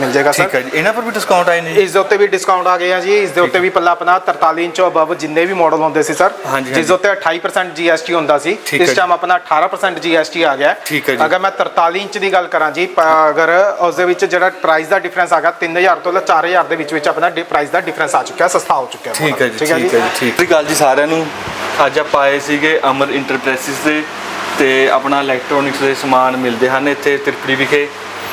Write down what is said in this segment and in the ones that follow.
ਮਿਲ ਜਾਏਗਾ ਸਰ? ਠੀਕ ਹੈ ਜੀ। ਇਹਨਾਂ ਪਰ ਵੀ ਡਿਸਕਾਊਂਟ ਆਏ ਨੇ ਜੀ? ਇਸ ਦੇ ਉੱਤੇ ਵੀ ਡਿਸਕਾਊਂਟ ਆ ਗਏ ਆ ਜੀ। ਇਸ ਦੇ ਉੱਤੇ ਵੀ ਪੱਲਾ ਆਪਣਾ 43 ਇੰਚ ਅਬਵ ਜਿੰਨੇ ਵੀ ਮਾਡਲ ਹੁੰਦੇ ਸੀ ਸਰ ਹਾਂਜੀ, ਜਿਸ ਦੇ ਉੱਤੇ 28% GST ਹੁੰਦਾ ਸੀ ਠੀਕ ਹੈ ਇਸ ਜੀ। ਟਾਈਮ ਆਪਣਾ 18% GST ਆ ਗਿਆ। ਠੀਕ ਹੈ ਜੀ। ਅਗਰ ਮੈਂ 43 ਇੰਚ ਦੀ ਗੱਲ ਕਰਾਂ ਜੀ ਪ- ਅਗਰ ਉਸ ਦੇ ਵਿੱਚ ਜਿਹੜਾ ਪ੍ਰਾਈਸ ਦਾ ਡਿਫਰੈਂਸ ਆ ਗਿਆ 3000 ਤੋਂ ਲੈ 4000 ਦੇ ਵਿੱਚ ਵਿੱਚ ਆਪਣਾ ਪ੍ਰਾਈਸ ਦਾ ਡਿਫਰੈਂਸ ਆ ਚੁੱਕਿਆ ਸਸਤਾ ਹੋ ਚੁੱਕਿਆ ਠੀਕ ਹੈ ਜੀ ਠੀਕ ਹੈ ਜੀ? ਠੀਕ। ਸਤਿ ਸ਼੍ਰੀ ਅਕਾਲ ਜੀ ਸਾਰਿਆਂ ਨੂੰ। ਅੱਜ ਆਪਾਂ ਆਏ ਸੀਗੇ ਅਮਰ ਇੰਟਰਪ੍ਰਾਈਸਿਸ ਦੇ ਤੇ ਆਪਣਾ ਇਲੈਕਟ੍ਰੋਨਿਕਸ ਦੇ ਸਮਾਨ ਮਿਲਦੇ ਹਨ ਇੱਥੇ ਤਿਰਪੜੀ ਵਿਖੇ।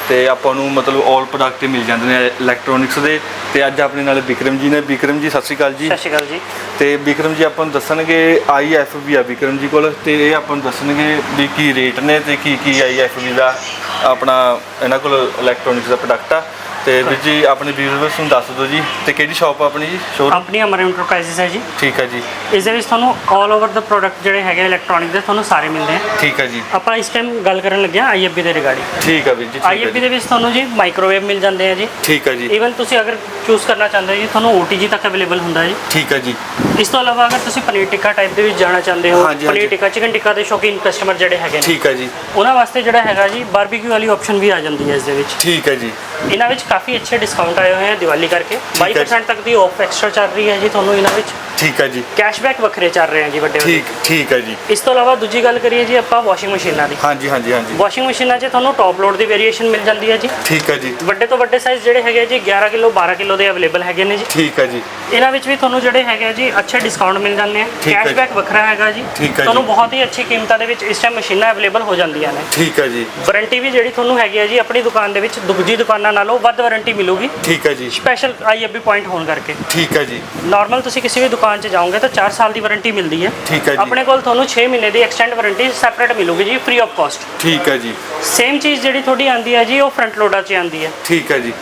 ਤੇ ਆਪਾਂ ਨੂੰ ਮਤਲਬ 올 ਪ੍ਰੋਡਕਟ ਮਿਲ ਜਾਂਦੇ ਨੇ ਇਲੈਕਟ੍ਰੋਨਿਕਸ ਦੇ। ਤੇ ਅੱਜ ਆਪਣੇ ਨਾਲ ਵਿਕਰਮ ਜੀ ਨੇ। ਵਿਕਰਮ ਜੀ ਸਤਿ ਸ਼੍ਰੀ ਅਕਾਲ ਜੀ। ਸਤਿ ਸ਼੍ਰੀ ਅਕਾਲ ਜੀ। ਤੇ ਵਿਕਰਮ ਜੀ ਆਪਾਂ ਨੂੰ ਦੱਸਣਗੇ ਆਈਐਫਬੀ ਆ ਵਿਕਰਮ ਜੀ ਕੋਲ। ਤੇ ਇਹ ਆਪਾਂ ਨੂੰ ਦੱਸਣਗੇ ਵੀ ਕੀ ਰੇਟ ਨੇ ਤੇ ਕੀ ਕੀ ਆਈਐਫਬੀ ਦਾ ਆਪਣਾ ਇਹਨਾਂ ਕੋਲ ਇਲੈਕਟ੍ਰੋਨਿਕਸ ਦਾ ਪ੍ਰੋਡਕਟ ਆ। ਤੇ ਵੀਰ ਜੀ ਆਪਣੇ ਵੀਵਰਸ ਨੂੰ ਦੱਸ ਦਿਓ ਜੀ। ਤੇ ਕਿਹੜੀ ਸ਼ਾਪ ਆ ਆਪਣੀ ਜੀ? ਸ਼ੋਰੂਮ ਆਪਣੀ ਅਮਰ ਇੰਟਰਪ੍ਰਾਈਜ਼ਸ ਹੈ ਜੀ। ਠੀਕ ਹੈ ਜੀ। ਇਸ ਦੇ ਵਿੱਚ ਤੁਹਾਨੂੰ 올 ਓਵਰ ਦਾ ਪ੍ਰੋਡਕਟ ਜਿਹੜੇ ਹੈਗੇ ਇਲੈਕਟ੍ਰੋਨਿਕ ਦੇ ਤੁਹਾਨੂੰ ਸਾਰੇ ਮਿਲਦੇ ਆ। ਠੀਕ ਹੈ ਜੀ। ਆਪਾਂ ਇਸ ਟਾਈਮ ਗੱਲ ਕਰਨ ਲੱਗੇ ਆ ਆਈਐਫਬੀ ਦੇ ਰਿਗਾਰਡਿੰਗ ਠੀਕ ਹੈ ਵੀਰ ਜੀ ਠੀਕ ਹੈ ਆਈਐਫਬੀ ਜੀ। ਦੇ ਵਿੱਚ ਤੁਹਾਨੂੰ ਜੀ ਮਾਈਕ੍ਰੋਵੇਵ ਮਿਲ ਜਾਂਦੇ ਆ ਜੀ। ਠੀਕ ਹੈ ਜੀ। ਈਵਨ ਤੁਸੀਂ ਅਗਰ ਚੂਜ਼ ਕਰਨਾ ਚਾਹੁੰਦੇ ਹੋ ਜੀ ਤੁਹਾਨੂੰ OTG ਤੱਕ ਅਵੇਲੇਬਲ ਹੁੰਦਾ ਹੈ ਜੀ। ਠੀਕ ਹੈ ਜੀ। ਇਸ ਤੋਂ ਇਲਾਵਾ ਅਗਰ ਤੁਸੀਂ ਪਨੀਰ ਟਿੱਕਾ ਟਾਈਪ ਦੇ ਵਿੱਚ ਜਾਣਾ ਚਾਹੁੰਦੇ ਹੋ ਹਾਂਜੀ, ਹਾਂਜੀ। ਪਨੀਰ ਟਿੱਕਾ ਚਿਕਨ ਟਿੱਕਾ ਦੇ ਸ਼ੌਕੀਨ ਕਸਟਮਰ ਜਿਹੜੇ ਹੈਗੇ ਨੇ ਠੀਕ ਹੈ ਜੀ। ਉਹਨਾਂ ਵਾਸਤੇ ਜਿਹੜਾ ਹੈਗਾ ਜੀ ਬਾਰਬੀਕਿਊ ਵਾਲੀ ਆਪਸ਼ਨ ਵੀ ਆ ਜਾਂਦੀ ਹੈ ਇਸ ਦੇ ਵਿੱਚ। ਠੀਕ ਹੈ ਜੀ। ਇਹਨਾਂ ਵਿੱਚ ਕਾਫੀ ਅੱਛੇ ਡਿਸਕਾਊਂਟ ਆਏ ਹੋਏ ਆ ਦੀਵਾਲੀ ਕਰਕੇ। ਹੈ। 22% ਤੱਕ ਦੀ ਆਫ ਐਕਸਟਰਾ ਚੱਲ ਰਹੀ ਹੈ ਜੀ ਤੁਹਾਨੂੰ ਇਹਨਾਂ ਵਿੱਚ। ਠੀਕ ਹੈ ਜੀ। ਕੈਸ਼ਬੈਕ ਵੱਖਰੇ ਚੱਲ ਰਹੇ ਆ ਜੀ ਵੱਡੇ ਵੱਡੇ। ਠੀਕ ਠੀਕ ਹੈ ਜੀ। ਇਸ ਤੋਂ ਇਲਾਵਾ ਦੂਜੀ ਗੱਲ ਕਰੀਏ ਜੀ ਆਪਾਂ ਵਾਸ਼ਿੰਗ ਮਸ਼ੀਨਾਂ ਦੀ। ਹਾਂਜੀ ਹਾਂਜੀ ਹਾਂਜੀ। ਵਾਸ਼ਿੰਗ ਮਸ਼ੀਨਾਂ 'ਚ ਤੁਹਾਨੂੰ ਟੌਪ ਲੋਡ ਦੀ ਵੇਰੀਏਸ਼ਨ ਮਿਲ ਜਾਂਦੀ ਹੈ ਜੀ। ਠੀਕ ਹੈ ਜੀ। ਵੱਡੇ ਤੋਂ ਵੱਡੇ ਸਾਈਜ਼ ਜਿਹੜੇ ਹੈਗੇ ਜੀ 11 ਕਿਲੋ 12 ਕਿਲੋ ਦੇ ਅਵੇਲੇਬਲ ਹੈਗੇ ਨੇ ਜੀ। ਠੀਕ ਹੈ ਜੀ। ਇਹਨਾਂ ਵਿੱਚ ਵੀ ਤੁਹਾਨੂੰ ਜਿਹੜੇ ਹੈਗੇ ਜੀ ਅੱਛੇ ਡਿਸਕਾਊਂਟ ਮਿਲ ਜਾਂਦੇ ਆ। ਹੈ। ਕੈਸ਼ਬੈਕ ਵੱਖਰਾ ਹੈਗਾ ਜੀ। ਹੈ। ਤੁਹਾਨੂੰ ਬਹੁਤ ਹੀ ਅੱਛੀ ਕੀਮਤਾਂ ਦੇ ਵਿੱਚ ਇਸ ਟਾਈਮ ਮਸ਼ੀਨਾਂ ਅਵੇਲੇਬਲ ਹੋ ਜਾਂਦੀਆਂ ਨੇ। ਠੀਕ ਹੈ ਜੀ। ਵਾਰੰਟੀ ਵੀ ਜਿਹੜੀ ਤੁਹਾਨੂੰ ਹੈਗੀ ਆ ਜੀ ਆਪਣੀ ਦੁਕਾਨ ਦੇ ਵਿੱਚ ਦੂਜੀ ਦੁਕਾਨਾਂ ਨਾਲੋਂ ਵੱਧ ਵਾਰੰਟੀ ਮਿਲੂਗੀ। ਠੀਕ ਹੈ ਜੀ। ਸਪੈਸ਼ਲ ਆਈਐਫਬੀ ਪੁਆਇੰਟ ਹੋਣ ਕਰਕੇ। ਠੀਕ ਹੈ ਜੀ। ਨਾਰਮਲ ਤੁਸੀਂ ਕਿਸੇ ਵੀ ਦੁਕਾਨ 'ਚ ਜਾਓਗੇ ਤਾਂ 4 ਸਾਲ ਦੀ ਵਾਰੰਟੀ ਮਿਲਦੀ ਹੈ। ਠੀਕ ਹੈ ਜੀ। ਆਪਣੇ ਕੋਲ ਤੁਹਾਨੂੰ 6 ਮਹੀਨੇ ਦੀ ਐਕਸਟੈਂਡ ਵਾਰੰਟੀ ਸੈਪਰੇਟ ਮਿਲੂਗੀ ਜੀ ਫ੍ਰੀ ਆਫ ਕਾਸਟ ਠੀਕ ਹੈ ਜੀ। ਸੇਮ ਚੀਜ਼ ਜਿਹੜੀ ਤੁਹਾਡੀ ਆਂਦੀ ਹੈ ਜੀ ਉਹ ਫਰੰਟ ਲੋਡਾਂ 'ਚ ਆਂਦੀ ਹੈ। ਠੀਕ ਹੈ ਜੀ।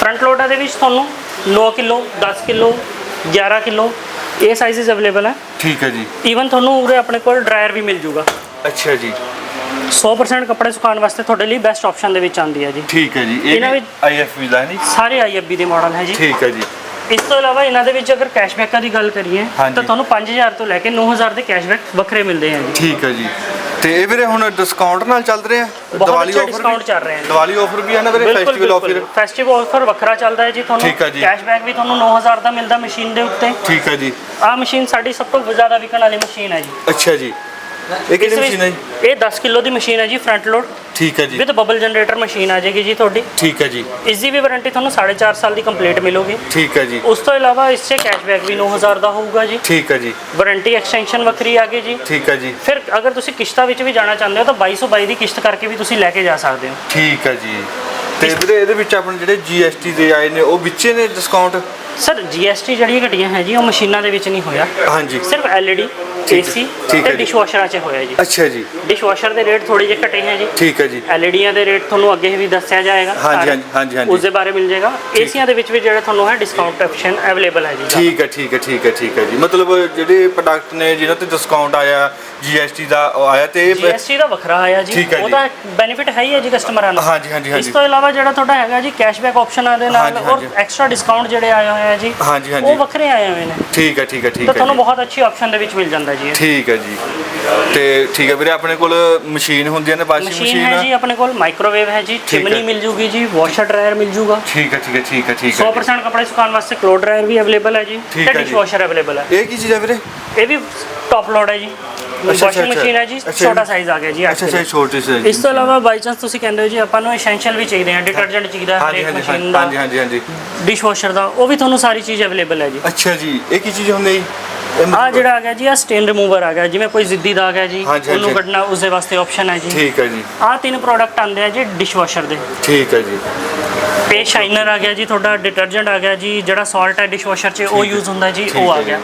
ਫਰੰਟ ਲੋਡਾਂ ਦੇ ਵਿੱਚ ਤੁਹਾਨੂੰ 9 ਕਿਲੋ 10 ਕਿਲੋ 11 ਕਿਲੋ ਇਹ ਸਾਈਜ਼ਸ ਅਵੇਲੇਬਲ ਹੈ। ਠੀਕ ਹੈ ਜੀ। ਈਵਨ ਤੁਹਾਨੂੰ ਉਰੇ ਆਪਣੇ ਕੋਲ ਡਰਾਇਰ ਵੀ ਮਿਲ ਜੂਗਾ। ਅੱਛਾ ਜੀ। 100% ਕੱਪੜੇ ਸੁਕਾਉਣ ਵਾਸਤੇ ਤੁਹਾਡੇ ਲਈ ਬੈਸਟ ਆਪਸ਼ਨ ਦੇ ਵਿੱਚ ਆਂਦੀ ਹੈ ਜੀ। ਠੀਕ ਹੈ ਜੀ ਇਹ ਇਹਨਾਂ ਵਿੱਚ- ਆਈਐਫਬੀ ਦਾ ਹੈ ਨਹੀਂ ਸਾਰੇ ਆਈਐਫਬੀ ਦੇ ਮਾਡਲ ਹੈ ਜੀ। ਠੀਕ ਹੈ ਜੀ। ਇਸ ਤੋਂ ਇਲਾਵਾ ਇਹਨਾਂ ਦੇ ਵਿੱਚ ਅਗਰ ਕੈਸ਼ਬੈਕਾਂ ਦੀ ਗੱਲ ਕਰੀਏ। ਤਾਂ ਤੁਹਾਨੂੰ 5000 ਤੋਂ ਲੈ ਕੇ 9000 ਦੇ ਕੈਸ਼ਬੈਕ ਵੱਖਰੇ ਮਿਲਦੇ ਆ ਜੀ। ਠੀਕ ਹੈ ਜੀ। ਤੇ ਇਹ ਵੀਰੇ ਹੁਣ ਡਿਸਕਾਊਂਟ ਨਾਲ ਚੱਲ ਰਹੇ ਆ? offer discount ਵੀ? ਚੱਲ ਰਹੇ ਆ। ਦੀਵਾਲੀ ਆਫਰ ਵੀ ਹੈ ਨਾ ਵੀਰੇ? ਫੈਸਟੀਵਲ ਆਫਰ ਫੈਸਟੀਵਲ ਆਫਰ ਵੱਖਰਾ ਚੱਲਦਾ ਹੈ ਜੀ ਤੁਹਾਨੂੰ। ਕੈਸ਼ਬੈਕ ਵੀ ਤੁਹਾਨੂੰ 9000 ਦਾ ਮਿਲਦਾ ਮਸ਼ੀਨ ਦੇ ਉੱਤੇ। ਠੀਕ ਹੈ ਜੀ। ਆਹ ਮਸ਼ੀਨ ਸਾਡੀ ਸਭ ਤੋਂ ਜ਼ਿਆਦਾ ਵਿਕਣ ਵਾਲੀ ਮਸ਼ੀਨ ਹੈ ਜੀ। ਅੱਛਾ ਜੀ। ਇਹ ਕਿਹੜੀ ਇਸ ਵਿੱਚ- ਮਸ਼ੀਨ ਹੈ ਜੀ? ਇਹ 10 ਕਿਲੋ ਦੀ ਮਸ਼ੀਨ ਹੈ ਜੀ ਫਰੰਟ ਲੋਡ ਠੀਕ ਹੈ ਜੀ। ਵਿਦ ਬਬਲ ਜਨਰੇਟਰ ਮਸ਼ੀਨ ਆ ਜਾਏਗੀ ਜੀ ਤੁਹਾਡੀ। ਠੀਕ ਹੈ ਜੀ। ਇਸ ਦੀ ਵੀ ਵਾਰੰਟੀ ਤੁਹਾਨੂੰ 4.5 ਸਾਲ ਦੀ ਕੰਪਲੀਟ ਮਿਲੂਗੀ। ਠੀਕ ਹੈ ਜੀ। ਉਸ ਤੋਂ ਇਲਾਵਾ ਇਸ 'ਚ ਕੈਸ਼ਬੈਕ ਵੀ 9000 ਦਾ ਹੋਊਗਾ ਜੀ। ਠੀਕ ਹੈ ਜੀ। ਵਾਰੰਟੀ ਐਕਸਟੈਂਸ਼ਨ ਵੱਖਰੀ ਆ ਗਈ ਜੀ। ਠੀਕ ਹੈ ਜੀ। ਫਿਰ ਅਗਰ ਤੁਸੀਂ ਕਿਸ਼ਤਾਂ ਵਿੱਚ ਵੀ ਜਾਣਾ ਚਾਹੁੰਦੇ ਹੋ ਤਾਂ 2222 ਦੀ ਕਿਸ਼ਤ ਕਰਕੇ ਵੀ ਤੁਸੀਂ ਲੈ ਕੇ ਜਾ ਸਕਦੇ ਹੋ। ਠੀਕ ਹੈ ਜੀ। ਤੇ ਵੀਰੇ ਇਹਦੇ ਵਿੱਚ ਆਪਣੇ ਜਿਹੜੇ GST ਦੇ ਆਏ ਨੇ ਉਹ ਵਿੱਚੇ ਨੇ ਡਿਸਕਾਊਂਟ ਸਰ GST ਜਿਹੜੀਆਂ ਘਟੀਆਂ ਹੈ ਜੀ ਉਹ ਮਸ਼ੀਨਾਂ ਦੇ ਵਿੱਚ ਨਹੀਂ ਹੋਇਆ। ਹਾਂਜੀ। ਸਿਰਫ LED ਠੀਕ ਹੈ, AC ਠੀਕ ਹੈ ਤੇ ਜੀ। ਡਿਸ਼ਵਾਸ਼ਰਾਂ 'ਚ ਹੋਇਆ ਜੀ। ਅੱਛਾ ਜੀ। ਡਿਸ਼ਵਾਸ਼ਰ ਦੇ ਰੇਟ ਥੋੜੇ ਜਿਹੇ ਘਟੇ ਹੈ ਜੀ। ਠੀਕ ਹੈ ਜੀ। ਐਲਈਡੀਆਂ ਦੇ ਰੇਟ ਤੁਹਾਨੂੰ ਅੱਗੇ ਵੀ ਦੱਸਿਆ ਜਾਏਗਾ। ਹਾਂਜੀ। ਹਾਂਜੀ, ਹਾਂਜੀ, ਹਾਂਜੀ। ਉਸ ਦੇ ਬਾਰੇ ਮਿਲ ਜਾਏਗਾ। ਏਸੀਆਂ ਦੇ ਵਿੱਚ ਵੀ ਜਿਹੜਾ ਤੁਹਾਨੂੰ ਹੈ ਡਿਸਕਾਊਂਟ ਆਪਸ਼ਨ ਅਵੇਲੇਬਲ ਹੈ ਜੀ। ਠੀਕ ਹੈ ਠੀਕ ਹੈ ਠੀਕ ਹੈ ਠੀਕ ਹੈ ਜੀ। ਮਤਲਬ ਜਿਹੜੇ ਪ੍ਰੋਡਕਟ ਨੇ ਜਿਨ੍ਹਾਂ ਤੇ ਡਿਸਕਾਊਂਟ ਆਇਆ GST ਦਾ ਉਹ ਆਇਆ ਤੇ GST ਦਾ ਵੱਖਰਾ ਆਇਆ ਜੀ। ਠੀਕ ਹੈ ਜੀ। ਉਹਦਾ ਬੈਨੀਫਿਟ ਹੈ ਹੀ ਹੈ ਜੀ ਕਸਟਮਰਾਂ ਨੂੰ ਹਾਂਜੀ ਹਾਂਜੀ ਇਸ ਹਾਂਜੀ ਤੋਂ ਇਲਾਵਾ ਜਿਹੜਾ ਤੁਹਾਡਾ ਹੈਗਾ ਜੀ ਕੈਸ਼ਬੈਕ ਆਪਸ਼ਨਾਂ ਦੇ ਨਾਲ ਹਾਂਜੀ, ਔਰ ਹਾਂਜੀ। ਐਕਸਟਰਾ ਡਿਸਕਾਊਂਟ ਜਿਹੜੇ ਆਏ ਹੋਏ ਆ ਜੀ ਹਾਂਜੀ, ਹਾਂਜੀ। ਉਹ ਵੱਖਰੇ ਆਏ ਹੋਏ ਨੇ ਠੀਕ ਹੈ ਠੀਕ ਹੈ ਠੀਕ ਤਾਂ ਹੈ ਤੁਹਾਨੂੰ ਜੀ। ਬਹੁਤ ਅੱਛੀ ਆਪਸ਼ਨ ਦੇ ਵਿੱਚ ਮਿਲ ਜਾਂਦਾ ਜੀ ਇਹ। ਠੀਕ ਹੈ ਜੀ ਤੇ ਠੀਕ ਹੈ ਵੀਰੇ ਆਪਣੇ ਕੋਲ ਮਸ਼ੀਨ ਹੁੰਦੀਆਂ ਨੇ ਵਾਸ਼ਿੰਗ ਮਸ਼ੀਨ ਹੈ ਜੀ ਮਸ਼ੀਨ ਆਪਣੇ ਕੋਲ ਮਾਈਕ੍ਰੋਵੇਵ ਹੈ ਜੀ ਠੀਕ ਹੈ। ਚਿਮਨੀ ਮਿਲ ਜੂਗੀ ਜੀ ਵਾਸ਼ਰ ਡਰਾਇਰ ਮਿਲ ਜੂਗਾ ਠੀਕ ਹੈ ਠੀਕ ਹੈ ਠੀਕ ਹੈ ਠੀਕ ਹੈ 100% ਕੱਪੜੇ ਸੁਕਾਉਣ ਵਾਸਤੇ ਕਲੋ ਡਰਾਇਰ ਵੀ ਅਵੇਲੇਬਲ ਹੈ ਜੀ ਠੀਕ ਤੇ ਹੈ ਜੀ। ਅਵੇਲੇਬਲ ਹੈ ਇਹ ਕੀ ਚੀਜ਼ ਹੈ ਵੀਰੇ ਇਹ ਵੀ ਟੌਪ ਲੋਡ ਹੈ ਜੀ ਵਾਸ਼ਿੰਗ। ਮਸ਼ੀਨ ਹੈ ਜੀ ਛੋਟਾ ਸਾਈਜ਼ ਆ ਗਿਆ ਜੀ ਅੱਛਾ ਅੱਛਾ। ਛੋਟੀ ਸਾਈਜ਼ ਇਸ ਤੋਂ ਇਲਾਵਾ ਬਾਈ ਚਾਂਸ ਤੁਸੀਂ ਕਹਿੰਦੇ ਹੋ ਜੀ ਆਪਾਂ ਨੂੰ ਐਸੈਂਸ਼ੀਅਲ ਵੀ ਚਾਹੀਦੇ ਆ ਡਿਟਰਜੈਂਟ ਚਾਹੀਦਾ ਹਾਂਜੀ ਮਸ਼ੀਨ ਦਾ ਹਾਂਜੀ ਹਾਂਜੀ ਹਾਂਜੀ। ਡਿਸ਼ਵਾਸ਼ਰ ਦਾ ਉਹ ਵੀ ਤੁਹਾਨੂੰ ਸਾਰੀ ਚੀਜ਼ ਅਵੇਲੇਬਲ ਹੈ ਜੀ। ਅੱਛਾ ਜੀ ਇਹ ਕੀ ਚੀਜ਼ ਹੁੰਦੀ ਹੈ ਆ ਜਿਹੜਾ ਆ ਗਿਆ ਜੀ ਆ ਸਟੇਨ ਰਿਮੂਵਰ ਆ ਗਿਆ ਜਿਵੇਂ ਕੋਈ ਜ਼ਿੱਦੀ ਦਾਗ ਹੈ ਜੀ ਉਹਨੂੰ। ਕੱਢਣਾ ਉਸ ਦੇ ਵਾਸਤੇ ਆਪਸ਼ਨ ਹੈ ਜੀ। ਠੀਕ ਹੈ ਜੀ। ਆ ਤਿੰਨ ਪ੍ਰੋਡਕਟ ਆਉਂਦੇ ਆ ਜੀ ਡਿਸ਼ਵਾਸ਼ਰ ਦੇ। ਠੀਕ ਹੈ ਜੀ। ਪੇ ਸ਼ਾਈਨਰ ਆ ਗਿਆ ਜੀ ਤੁਹਾਡਾ ਡਿਟਰਜੈਂਟ ਆ ਗਿਆ ਜੀ ਜਿਹੜਾ ਸਾਲਟ ਹੈ ਡਿਸ਼ਵਾਸ਼ਰ 'ਚ ਉਹ ਯੂਜ਼ ਹੁੰਦਾ ਜੀ ਉਹ ਆ ਹੈ ਗਿਆ।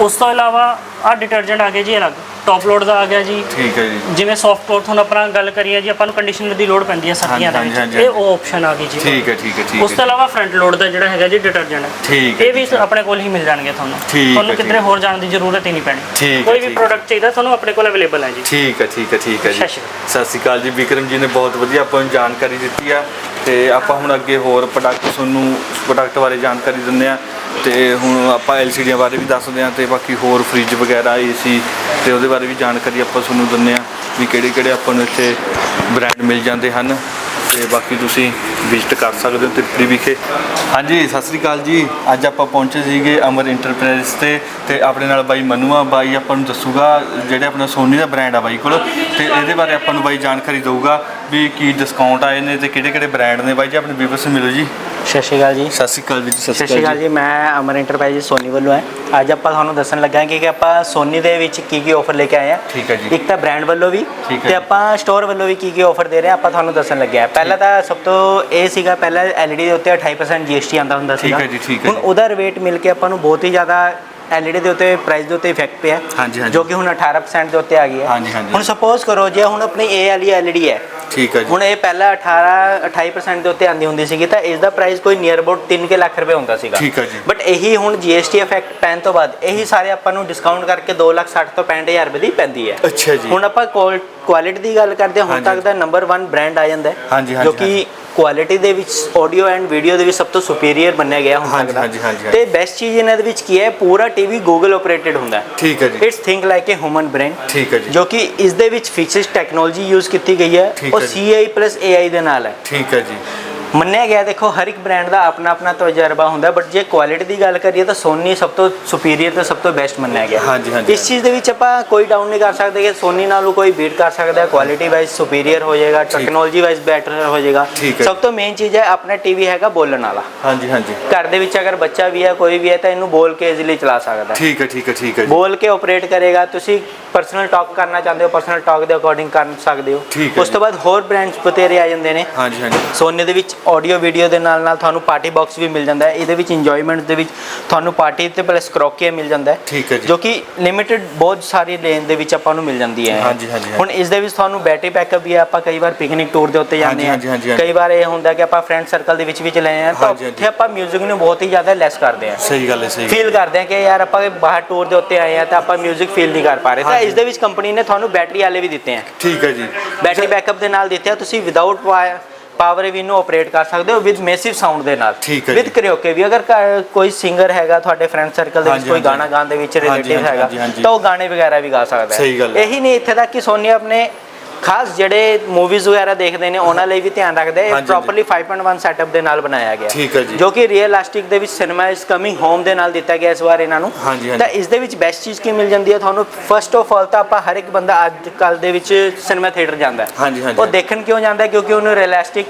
ਉਸ ਤੋਂ ਇਲਾਵਾ ਆ ਡਿਟਰਜੈਂਟ ਆ ਗਿਆ ਜੀ ਅਲੱਗ। ਟੌਪ ਲੋਡ ਦਾ ਆ ਗਿਆ ਜੀ। ਠੀਕ ਹੈ ਜੀ। ਜਿਵੇਂ ਸੌਫਟ ਕਲੋਥ ਹੁਣ ਆਪਣਾ ਗੱਲ ਕਰੀਏ ਜੀ ਆਪਾਂ ਨੂੰ ਕੰਡੀਸ਼ਨਰ ਦੀ ਲੋੜ ਪੈਂਦੀ ਹੈ ਸਰਦੀਆਂ ਦੇ। ਹਾਂਜੀ, ਵਿੱਚ ਹਾਂਜੀ, ਇਹ। ਉਹ ਆਪਸ਼ਨ ਆ ਗਈ ਜੀ। ਠੀਕ ਹੈ ਠੀਕ ਹੈ ਠੀਕ ਉਸ ਤੋਂ ਹੈ ਇਲਾਵਾ ਫਰੰਟ ਲੋਡ ਦਾ ਜਿਹੜਾ ਹੈਗਾ ਜੀ ਡਿਟਰਜੈਂਟ ਠੀਕ ਹੈ, ਇਹ ਵੀ। ਆਪਣੇ ਕੋਲ ਹੀ ਮਿਲ ਜਾਣਗੇ ਤੁਹਾਨੂੰ। ਠੀਕ ਹੈ, ਤੁਹਾਨੂੰ ਕਿਧਰੇ। ਹੋਰ ਜਾਣ ਦੀ ਜ਼ਰੂਰਤ ਹੀ ਨਹੀਂ ਪੈਣੀ। ਹੈ, ਕੋਈ ਵੀ ਠੀਕ ਹੈ। ਪ੍ਰੋਡਕਟ ਚਾਹੀਦਾ ਤੁਹਾਨੂੰ ਆਪਣੇ ਕੋਲ ਅਵੇਲੇਬਲ ਹੈ ਜੀ। ਠੀਕ ਹੈ ਠੀਕ ਹੈ ਠੀਕ ਹੈ ਜੀ। ਸਤਿ ਸ਼੍ਰੀ ਅਕਾਲ। ਸਤਿ ਸ਼੍ਰੀ ਅਕਾਲ ਜੀ। ਵਿਕਰਮ ਜੀ ਨੇ ਬਹੁਤ ਵਧੀਆ ਆਪਾਂ ਨੂੰ ਜਾਣਕਾਰੀ ਦਿੱਤੀ ਆ। ਤੇ ਆਪਾਂ ਹੁਣ ਅੱਗੇ ਹੋਰ ਪ੍ਰੋਡਕਟ ਤੁਹਾਨੂੰ ਪ੍ਰੋਡਕਟ ਬਾਰੇ ਜਾਣਕਾਰੀ ਦਿੰਦੇ ਆ। ਤੇ ਹੁਣ ਆਪਾਂ ਐਲਸੀਡੀਆਂ ਬਾਰੇ ਵੀ ਦੱਸਦੇ ਹਾਂ ਤੇ ਬਾਕੀ ਹੋਰ ਫ੍ਰਿਜ ਵਗੈਰਾ, ਏਸੀ ਤੇ ਉਹਦੇ ਬਾਰੇ ਵੀ ਜਾਣਕਾਰੀ ਆਪਾਂ ਤੁਹਾਨੂੰ ਦਿੰਦੇ ਆ ਵੀ ਕਿਹੜੇ ਕਿਹੜੇ ਆਪਾਂ ਨੂੰ ਇੱਥੇ ਬ੍ਰਾਂਡ ਮਿਲ ਜਾਂਦੇ ਹਨ ਤੇ ਬਾਕੀ ਤੁਸੀਂ ਵਿਜ਼ਿਟ ਕਰ ਸਕਦੇ ਹੋ ਤ੍ਰਿਪੜੀ ਵਿਖੇ। ਹਾਂਜੀ, ਸਤਿ ਸ੍ਰੀ ਅਕਾਲ ਜੀ। ਅੱਜ ਆਪਾਂ ਪਹੁੰਚੇ ਸੀਗੇ ਅਮਰ ਇੰਟਰਪ੍ਰਾਈਜ਼ ਤੇ ਤੇ ਆਪਣੇ ਨਾਲ ਬਾਈ ਮਨੂਆ, ਬਾਈ ਆਪਾਂ ਨੂੰ ਦੱਸੂਗਾ ਜਿਹੜੇ ਆਪਣਾ ਸੋਨੀ ਦਾ ਬ੍ਰਾਂਡ ਆ ਬਾਈ ਕੋਲ ਤੇ ਇਹਦੇ ਬਾਰੇ ਆਪਾਂ ਨੂੰ ਬਾਈ ਜਾਣਕਾਰੀ ਦੇਊਗਾ ਵੀ ਕੀ ਡਿਸਕਾਊਂਟ ਆਏ ਨੇ ਤੇ ਕਿਹੜੇ ਕਿਹੜੇ ਬ੍ਰਾਂਡ ਨੇ। ਬਾਈ ਜੀ, ਆਪਣੇ ਵੀਵਰਸ ਨੂੰ ਮਿਲੋ ਜੀ। ਸਤਿ ਸ਼੍ਰੀ ਅਕਾਲ ਜੀ ਸਤਿ ਸ੍ਰੀ ਅਕਾਲ ਵੀਰ ਜੀ ਸਤਿ ਸ਼੍ਰੀ ਅਕਾਲ ਜੀ ਮੈਂ ਅਮਰ ਇੰਟਰਪ੍ਰਾਈਜ਼ ਸੋਨੀ ਵੱਲੋਂ ਹੈ ਅੱਜ ਆਪਾਂ ਤੁਹਾਨੂੰ ਦੱਸਣ ਲੱਗਾ ਹਾਂ ਕਿ ਆਪਾਂ ਸੋਨੀ ਦੇ ਵਿੱਚ ਕੀ ਕੀ ਆਫਰ ਲੈ ਕੇ ਆਏ ਆ ਠੀਕ ਹੈ ਜੀ। ਇੱਕ ਤਾਂ ਬ੍ਰਾਂਡ ਵੱਲੋਂ ਵੀ ਠੀਕ ਤੇ। ਆਪਾਂ ਸਟੋਰ ਵੱਲੋਂ ਵੀ ਕੀ ਕੀ ਆਫਰ ਦੇ ਰਹੇ ਹਾਂ ਆਪਾਂ ਤੁਹਾਨੂੰ ਦੱਸਣ ਲੱਗੇ ਆ ਪਹਿਲਾਂ ਤਾਂ ਸਭ ਤੋਂ ਇਹ ਸੀਗਾ ਪਹਿਲਾਂ LED ਦੇ ਉੱਤੇ 28% GST ਆਉਂਦਾ ਹੁੰਦਾ ਠੀਕ ਸੀਗਾ ਹੈ ਜੀ, ਠੀਕ ਹੈ ਹੁਣ। ਉਹਦਾ ਰੇਟ ਮਿਲ ਕੇ ਆਪਾਂ ਨੂੰ ਬਹੁਤ ਹੀ ਜ਼ਿਆਦਾ LED ਦੇ ਉੱਤੇ ਪ੍ਰਾਈਸ ਦੇ ਉੱਤੇ ਇਫੈਕਟ ਪਿਆ। ਜੋ ਕਿ ਹੁਣ 18% ਦੇ ਉੱਤੇ ਆ ਗਈ ਹੈ ਹਾਂਜੀ, ਹਾਂਜੀ। ਹੁਣ ਸਪੋਜ਼ ਕਰੋ ਜੇ ਹੁਣ ਆਪਣੀ ਇਹ ਵਾਲੀ LED ਹੈ ਠੀਕ ਹੈ ਜੀ। ਹੁਣ ਇਹ ਪਹਿਲਾਂ 18 28% ਦੇ ਉੱਤੇ ਆਂਦੀ ਹੁੰਦੀ ਸੀਗੀ ਤਾਂ ਇਸ ਦਾ ਪ੍ਰਾਈਸ ਕੋਈ ਨੀਅਰ ਅਬਾਊਟ 3 ਕੇ ਲੱਖ ਰੁਪਏ ਹੁੰਦਾ ਸੀਗਾ। ਠੀਕ ਹੈ ਜੀ। ਬਟ ਇਹੀ ਹੁਣ GST ਇਫੈਕਟ ਪੈਣ ਤੋਂ ਬਾਅਦ ਇਹੀ ਸਾਰੇ ਆਪਾਂ ਨੂੰ ਡਿਸਕਾਊਂਟ ਕਰਕੇ 2 ਲੱਖ 60 ਤੋਂ 65000 ਰੁਪਏ ਦੀ ਪੈਂਦੀ ਹੈ। ਅੱਛਾ ਜੀ। ਹੁਣ ਆਪਾਂ ਕੁਆਲਿਟੀ ਦੀ ਗੱਲ ਕਰਦੇ ਹਾਂ ਹੁਣ। ਤੱਕ ਦਾ ਨੰਬਰ 1 ਬ੍ਰਾਂਡ ਆ ਜਾਂਦਾ ਹੈ ਜੋ ਕਿ ਕੁਆਲਿਟੀ ਦੇ ਵਿੱਚ ਆਡੀਓ ਐਂਡ ਵੀਡੀਓ ਦੇ ਵਿੱਚ ਸਭ ਤੋਂ ਸੁਪੀਰੀਅਰ ਮੰਨਿਆ ਗਿਆ ਹੁਣ ਹਾਂਜੀ, ਹਾਂਜੀ, ਹਾਂਜੀ। ਤੇ ਬੈਸਟ ਚੀਜ਼ ਇਹਨਾਂ ਦੇ ਵਿੱਚ ਕੀ ਹੈ? ਪੂਰਾ ਟੀਵੀ ਗੂਗਲ ਆਪਰੇਟਡ ਹੁੰਦਾ ਹੈ। ਠੀਕ ਹੈ ਜੀ। It's think like a human brain ਠੀਕ ਹੈ ਜੀ। ਜੋ ਕਿ ਇਸ ਦੇ ਵਿੱਚ ਫੀਚਰਸ ਟੈਕਨੋਲੋਜੀ ਯੂਜ਼ ਕੀਤੀ ਗਈ ਹੈ। ਉਹ। CI plus AI ਦੇ ਨਾਲ ਹੈ। ਠੀਕ ਹੈ ਜੀ। ਮੰਨਿਆ ਗਿਆ ਦੇਖੋ ਹਰ ਇੱਕ ਬ੍ਰਾਂਡ ਦਾ ਆਪਣਾ ਆਪਣਾ ਤਜਰਬਾ ਹੁੰਦਾ ਬਟ ਜੇ ਕੁਆਲਿਟੀ ਦੀ ਗੱਲ ਕਰੀਏ ਤਾਂ ਸੋਨੀ ਸਭ ਤੋਂ ਸੁਪੀਰੀਅਰ ਤੇ ਸਭ ਤੋਂ ਬੈਸਟ ਮੰਨਿਆ ਗਿਆ। ਹਾਂਜੀ, ਹਾਂਜੀ। ਇਸ ਚੀਜ਼ ਦੇ ਵਿੱਚ ਆਪਾਂ ਕੋਈ ਡਾਊਨ ਨਹੀਂ ਕਰ ਸਕਦੇ ਕਿ ਸੋਨੀ ਨਾਲੋਂ ਕੋਈ ਬੀਟ ਕਰ ਸਕਦਾ ਕੁਆਲਿਟੀ ਵਾਈਜ਼ ਸੁਪੀਰੀਅਰ ਹੋ ਜਾਏਗਾ ਟੈਕਨੋਲੋਜੀ ਵਾਈਜ਼ ਬੈਟਰ ਹੋ ਜਾਏਗਾ। ਸਭ ਤੋਂ ਮੇਨ ਚੀਜ਼ ਹੈ ਆਪਣਾ ਟੀਵੀ ਹੈਗਾ ਬੋਲਣ ਵਾਲਾ। ਹਾਂਜੀ ਹਾਂਜੀ। ਘਰ ਦੇ ਵਿੱਚ ਅਗਰ ਬੱਚਾ ਵੀ ਹੈ ਕੋਈ ਵੀ ਹੈ ਤਾਂ ਇਹਨੂੰ ਬੋਲ ਕੇ ਈਜ਼ੀਲੀ ਚਲਾ ਸਕਦਾ। ਠੀਕ ਹੈ ਠੀਕ ਹੈ ਠੀਕ ਹੈ ਬੋਲ ਕੇ ਆਪਰੇਟ ਕਰੇਗਾ ਤੁਸੀਂ ਪਰਸਨਲ ਟਾਕ ਕਰਨਾ ਚਾਹੁੰਦੇ ਹੋ ਪਰਸਨਲ ਟਾਕ ਦੇ ਅਕੋਰਡਿੰਗ ਕਰ ਸਕਦੇ ਹੋ ਠੀਕ ਹੈ ਉਸ ਤੋਂ ਬਾਅਦ ਹੋਰ ਬ੍ਰਾਂਡਸ ਬਤੇਰੇ ਆ ਜਾਂਦੇ ਨੇ ਹਾਂਜੀ ਹਾਂਜੀ ਸੋਨੇ ਦੇ ਵਿੱਚ ਆਡੀਓ ਵੀਡੀਓ ਦੇ ਨਾਲ ਨਾਲ ਤੁਹਾਨੂੰ ਪਾਰਟੀ ਬਾਕਸ ਵੀ ਮਿਲ ਜਾਂਦਾ ਹੈ ਇਹਦੇ ਵਿੱਚ ਇੰਜੋਇਮੈਂਟ ਦੇ ਵਿੱਚ ਤੁਹਾਨੂੰ ਪਾਰਟੀ ਤੇ ਪਲਸ ਕਰੋਕੀਆ ਮਿਲ ਜਾਂਦਾ ਹੈ ਠੀਕ ਹੈ ਜੀ। ਜੋ ਕਿ ਲਿਮਿਟਿਡ ਬਹੁਤ ਸਾਰੀ ਰੇਂਜ ਦੇ ਵਿੱਚ ਆਪਾਂ ਨੂੰ ਮਿਲ ਜਾਂਦੀ ਹੈ ਹਾਂਜੀ, ਹਾਂਜੀ, ਹਾਂਜੀ। ਹੁਣ ਇਸ ਦੇ ਵਿੱਚ ਤੁਹਾਨੂੰ ਬੈਟਰੀ ਬੈਕਅਪ ਵੀ ਹੈ ਆਪਾਂ ਕਈ ਵਾਰ ਪਿਕਨਿਕ ਟੂਰ ਦੇ ਉੱਤੇ ਜਾਂਦੇ ਹਾਂਜੀ, ਹਾਂਜੀ, ਹਾਂਜੀ। ਕਈ ਵਾਰ ਇਹ ਹੁੰਦਾ ਕਿ ਆਪਾਂ ਫਰੈਂਡ ਸਰਕਲ ਦੇ ਵਿੱਚ ਵੀ ਚਲੇ ਜਾਂਦੇ ਹਾਂ ਤਾਂ ਹਾਂਜੀ, ਹਾਂਜੀ। ਉੱਥੇ ਆਪਾਂ 뮤직 ਨੂੰ ਬਹੁਤ ਹੀ ਜ਼ਿਆਦਾ ਲੈਸ ਕਰਦੇ ਹਾਂ ਸਹੀ ਗੱਲ ਹੈ ਸਹੀ ਗੱਲ ਫੀਲ ਕਰਦੇ ਹਾਂ ਕਿ ਯਾਰ ਆਪਾਂ ਬਾਹਰ ਟੂਰ ਦੇ ਉੱਤੇ ਆਏ ਆ ਤਾਂ ਆਪਾਂ 뮤직 ਫੀਲ ਨਹੀਂ ਕਰ ਪਾ ਰਹੇ ਤਾਂ ਹਾਂਜੀ। ਇਸ ਦੇ ਵਿੱਚ ਕੰਪਨੀ ਨੇ ਤੁਹਾਨੂੰ ਬੈਟਰੀ ਵਾਲੇ ਵੀ ਦਿੱਤੇ ਆ ਠੀਕ ਹੈ ਜੀ ਬੈਟਰੀ ਬੈਕਅਪ ਦੇ ਨਾਲ ਦਿੱਤੇ ਆ ਤੁਸੀਂ ਵਿਦਆਊਟ ਪਾਵਰ ਵੀ ਨੂੰ ਆਪਰੇਟ ਕਰ ਸਕਦੇ ਹੋ ਵਿਦ ਮੈਸਿਵ ਸਾਊਂਡ ਦੇ ਨਾਲ ਵਿਦ। ਕਰਿਓਕੇ ਵੀ ਅਗਰ ਕੋਈ ਸਿੰਗਰ ਹੈਗਾ ਤੁਹਾਡੇ ਫਰੈਂਡ ਸਰਕਲ ਦੇ ਵਿੱਚ ਕੋਈ ਗਾਣਾ ਗਾਉਣ ਦੇ ਵਿੱਚ ਰਿਲੇਟਿਵ ਹੈਗਾ। ਤਾਂ ਉਹ ਗਾਣੇ ਵਗੈਰਾ ਵੀ ਗਾ ਸਕਦਾ ਹੈ। ਇਹੀ ਨਹੀਂ ਇੱਥੇ ਤੱਕ ਕਿ ਸੋਨੀ ਆਪਣੇ ਖਾਸ ਜਿਹੜੇ ਮੂਵੀਜ਼ ਵਗੈਰਾ ਦੇਖਦੇ ਨੇ ਉਹਨਾਂ ਲਈ ਵੀ ਧਿਆਨ ਰੱਖਦਾ ਇਹ ਪ੍ਰੋਪਰਲੀ 5.1 ਸੈਟਅਪ ਦੇ ਨਾਲ ਬਣਾਇਆ ਗਿਆ। ਠੀਕ ਹੈ ਜੀ। ਜੋ ਕਿ ਰੀਅਲਿਸਟਿਕ ਦੇ ਵਿੱਚ ਸਿਨੇਮਾ ਇਜ਼ ਕਮਿੰਗ ਹੋਮ ਦੇ ਨਾਲ ਦਿੱਤਾ ਗਿਆ ਇਸ ਵਾਰ ਇਹਨਾਂ ਨੂੰ। ਤਾਂ ਇਸ ਦੇ ਵਿੱਚ ਬੈਸਟ ਚੀਜ਼ ਕੀ ਮਿਲ ਜਾਂਦੀ ਹੈ ਤੁਹਾਨੂੰ? ਫਸਟ ਆਫ ਆਲ ਤਾਂ ਆਪਾਂ ਹਰ ਇੱਕ ਬੰਦਾ ਅੱਜ ਕੱਲ ਦੇ ਵਿੱਚ ਸਿਨੇਮਾ ਥੀਏਟਰ ਜਾਂਦਾ ਹੈ। ਉਹ ਦੇਖਣ ਕਿਉਂ ਜਾਂਦਾ ਕਿਉਂਕਿ ਉਹਨੂੰ ਰੀਅਲਿਸਟਿਕ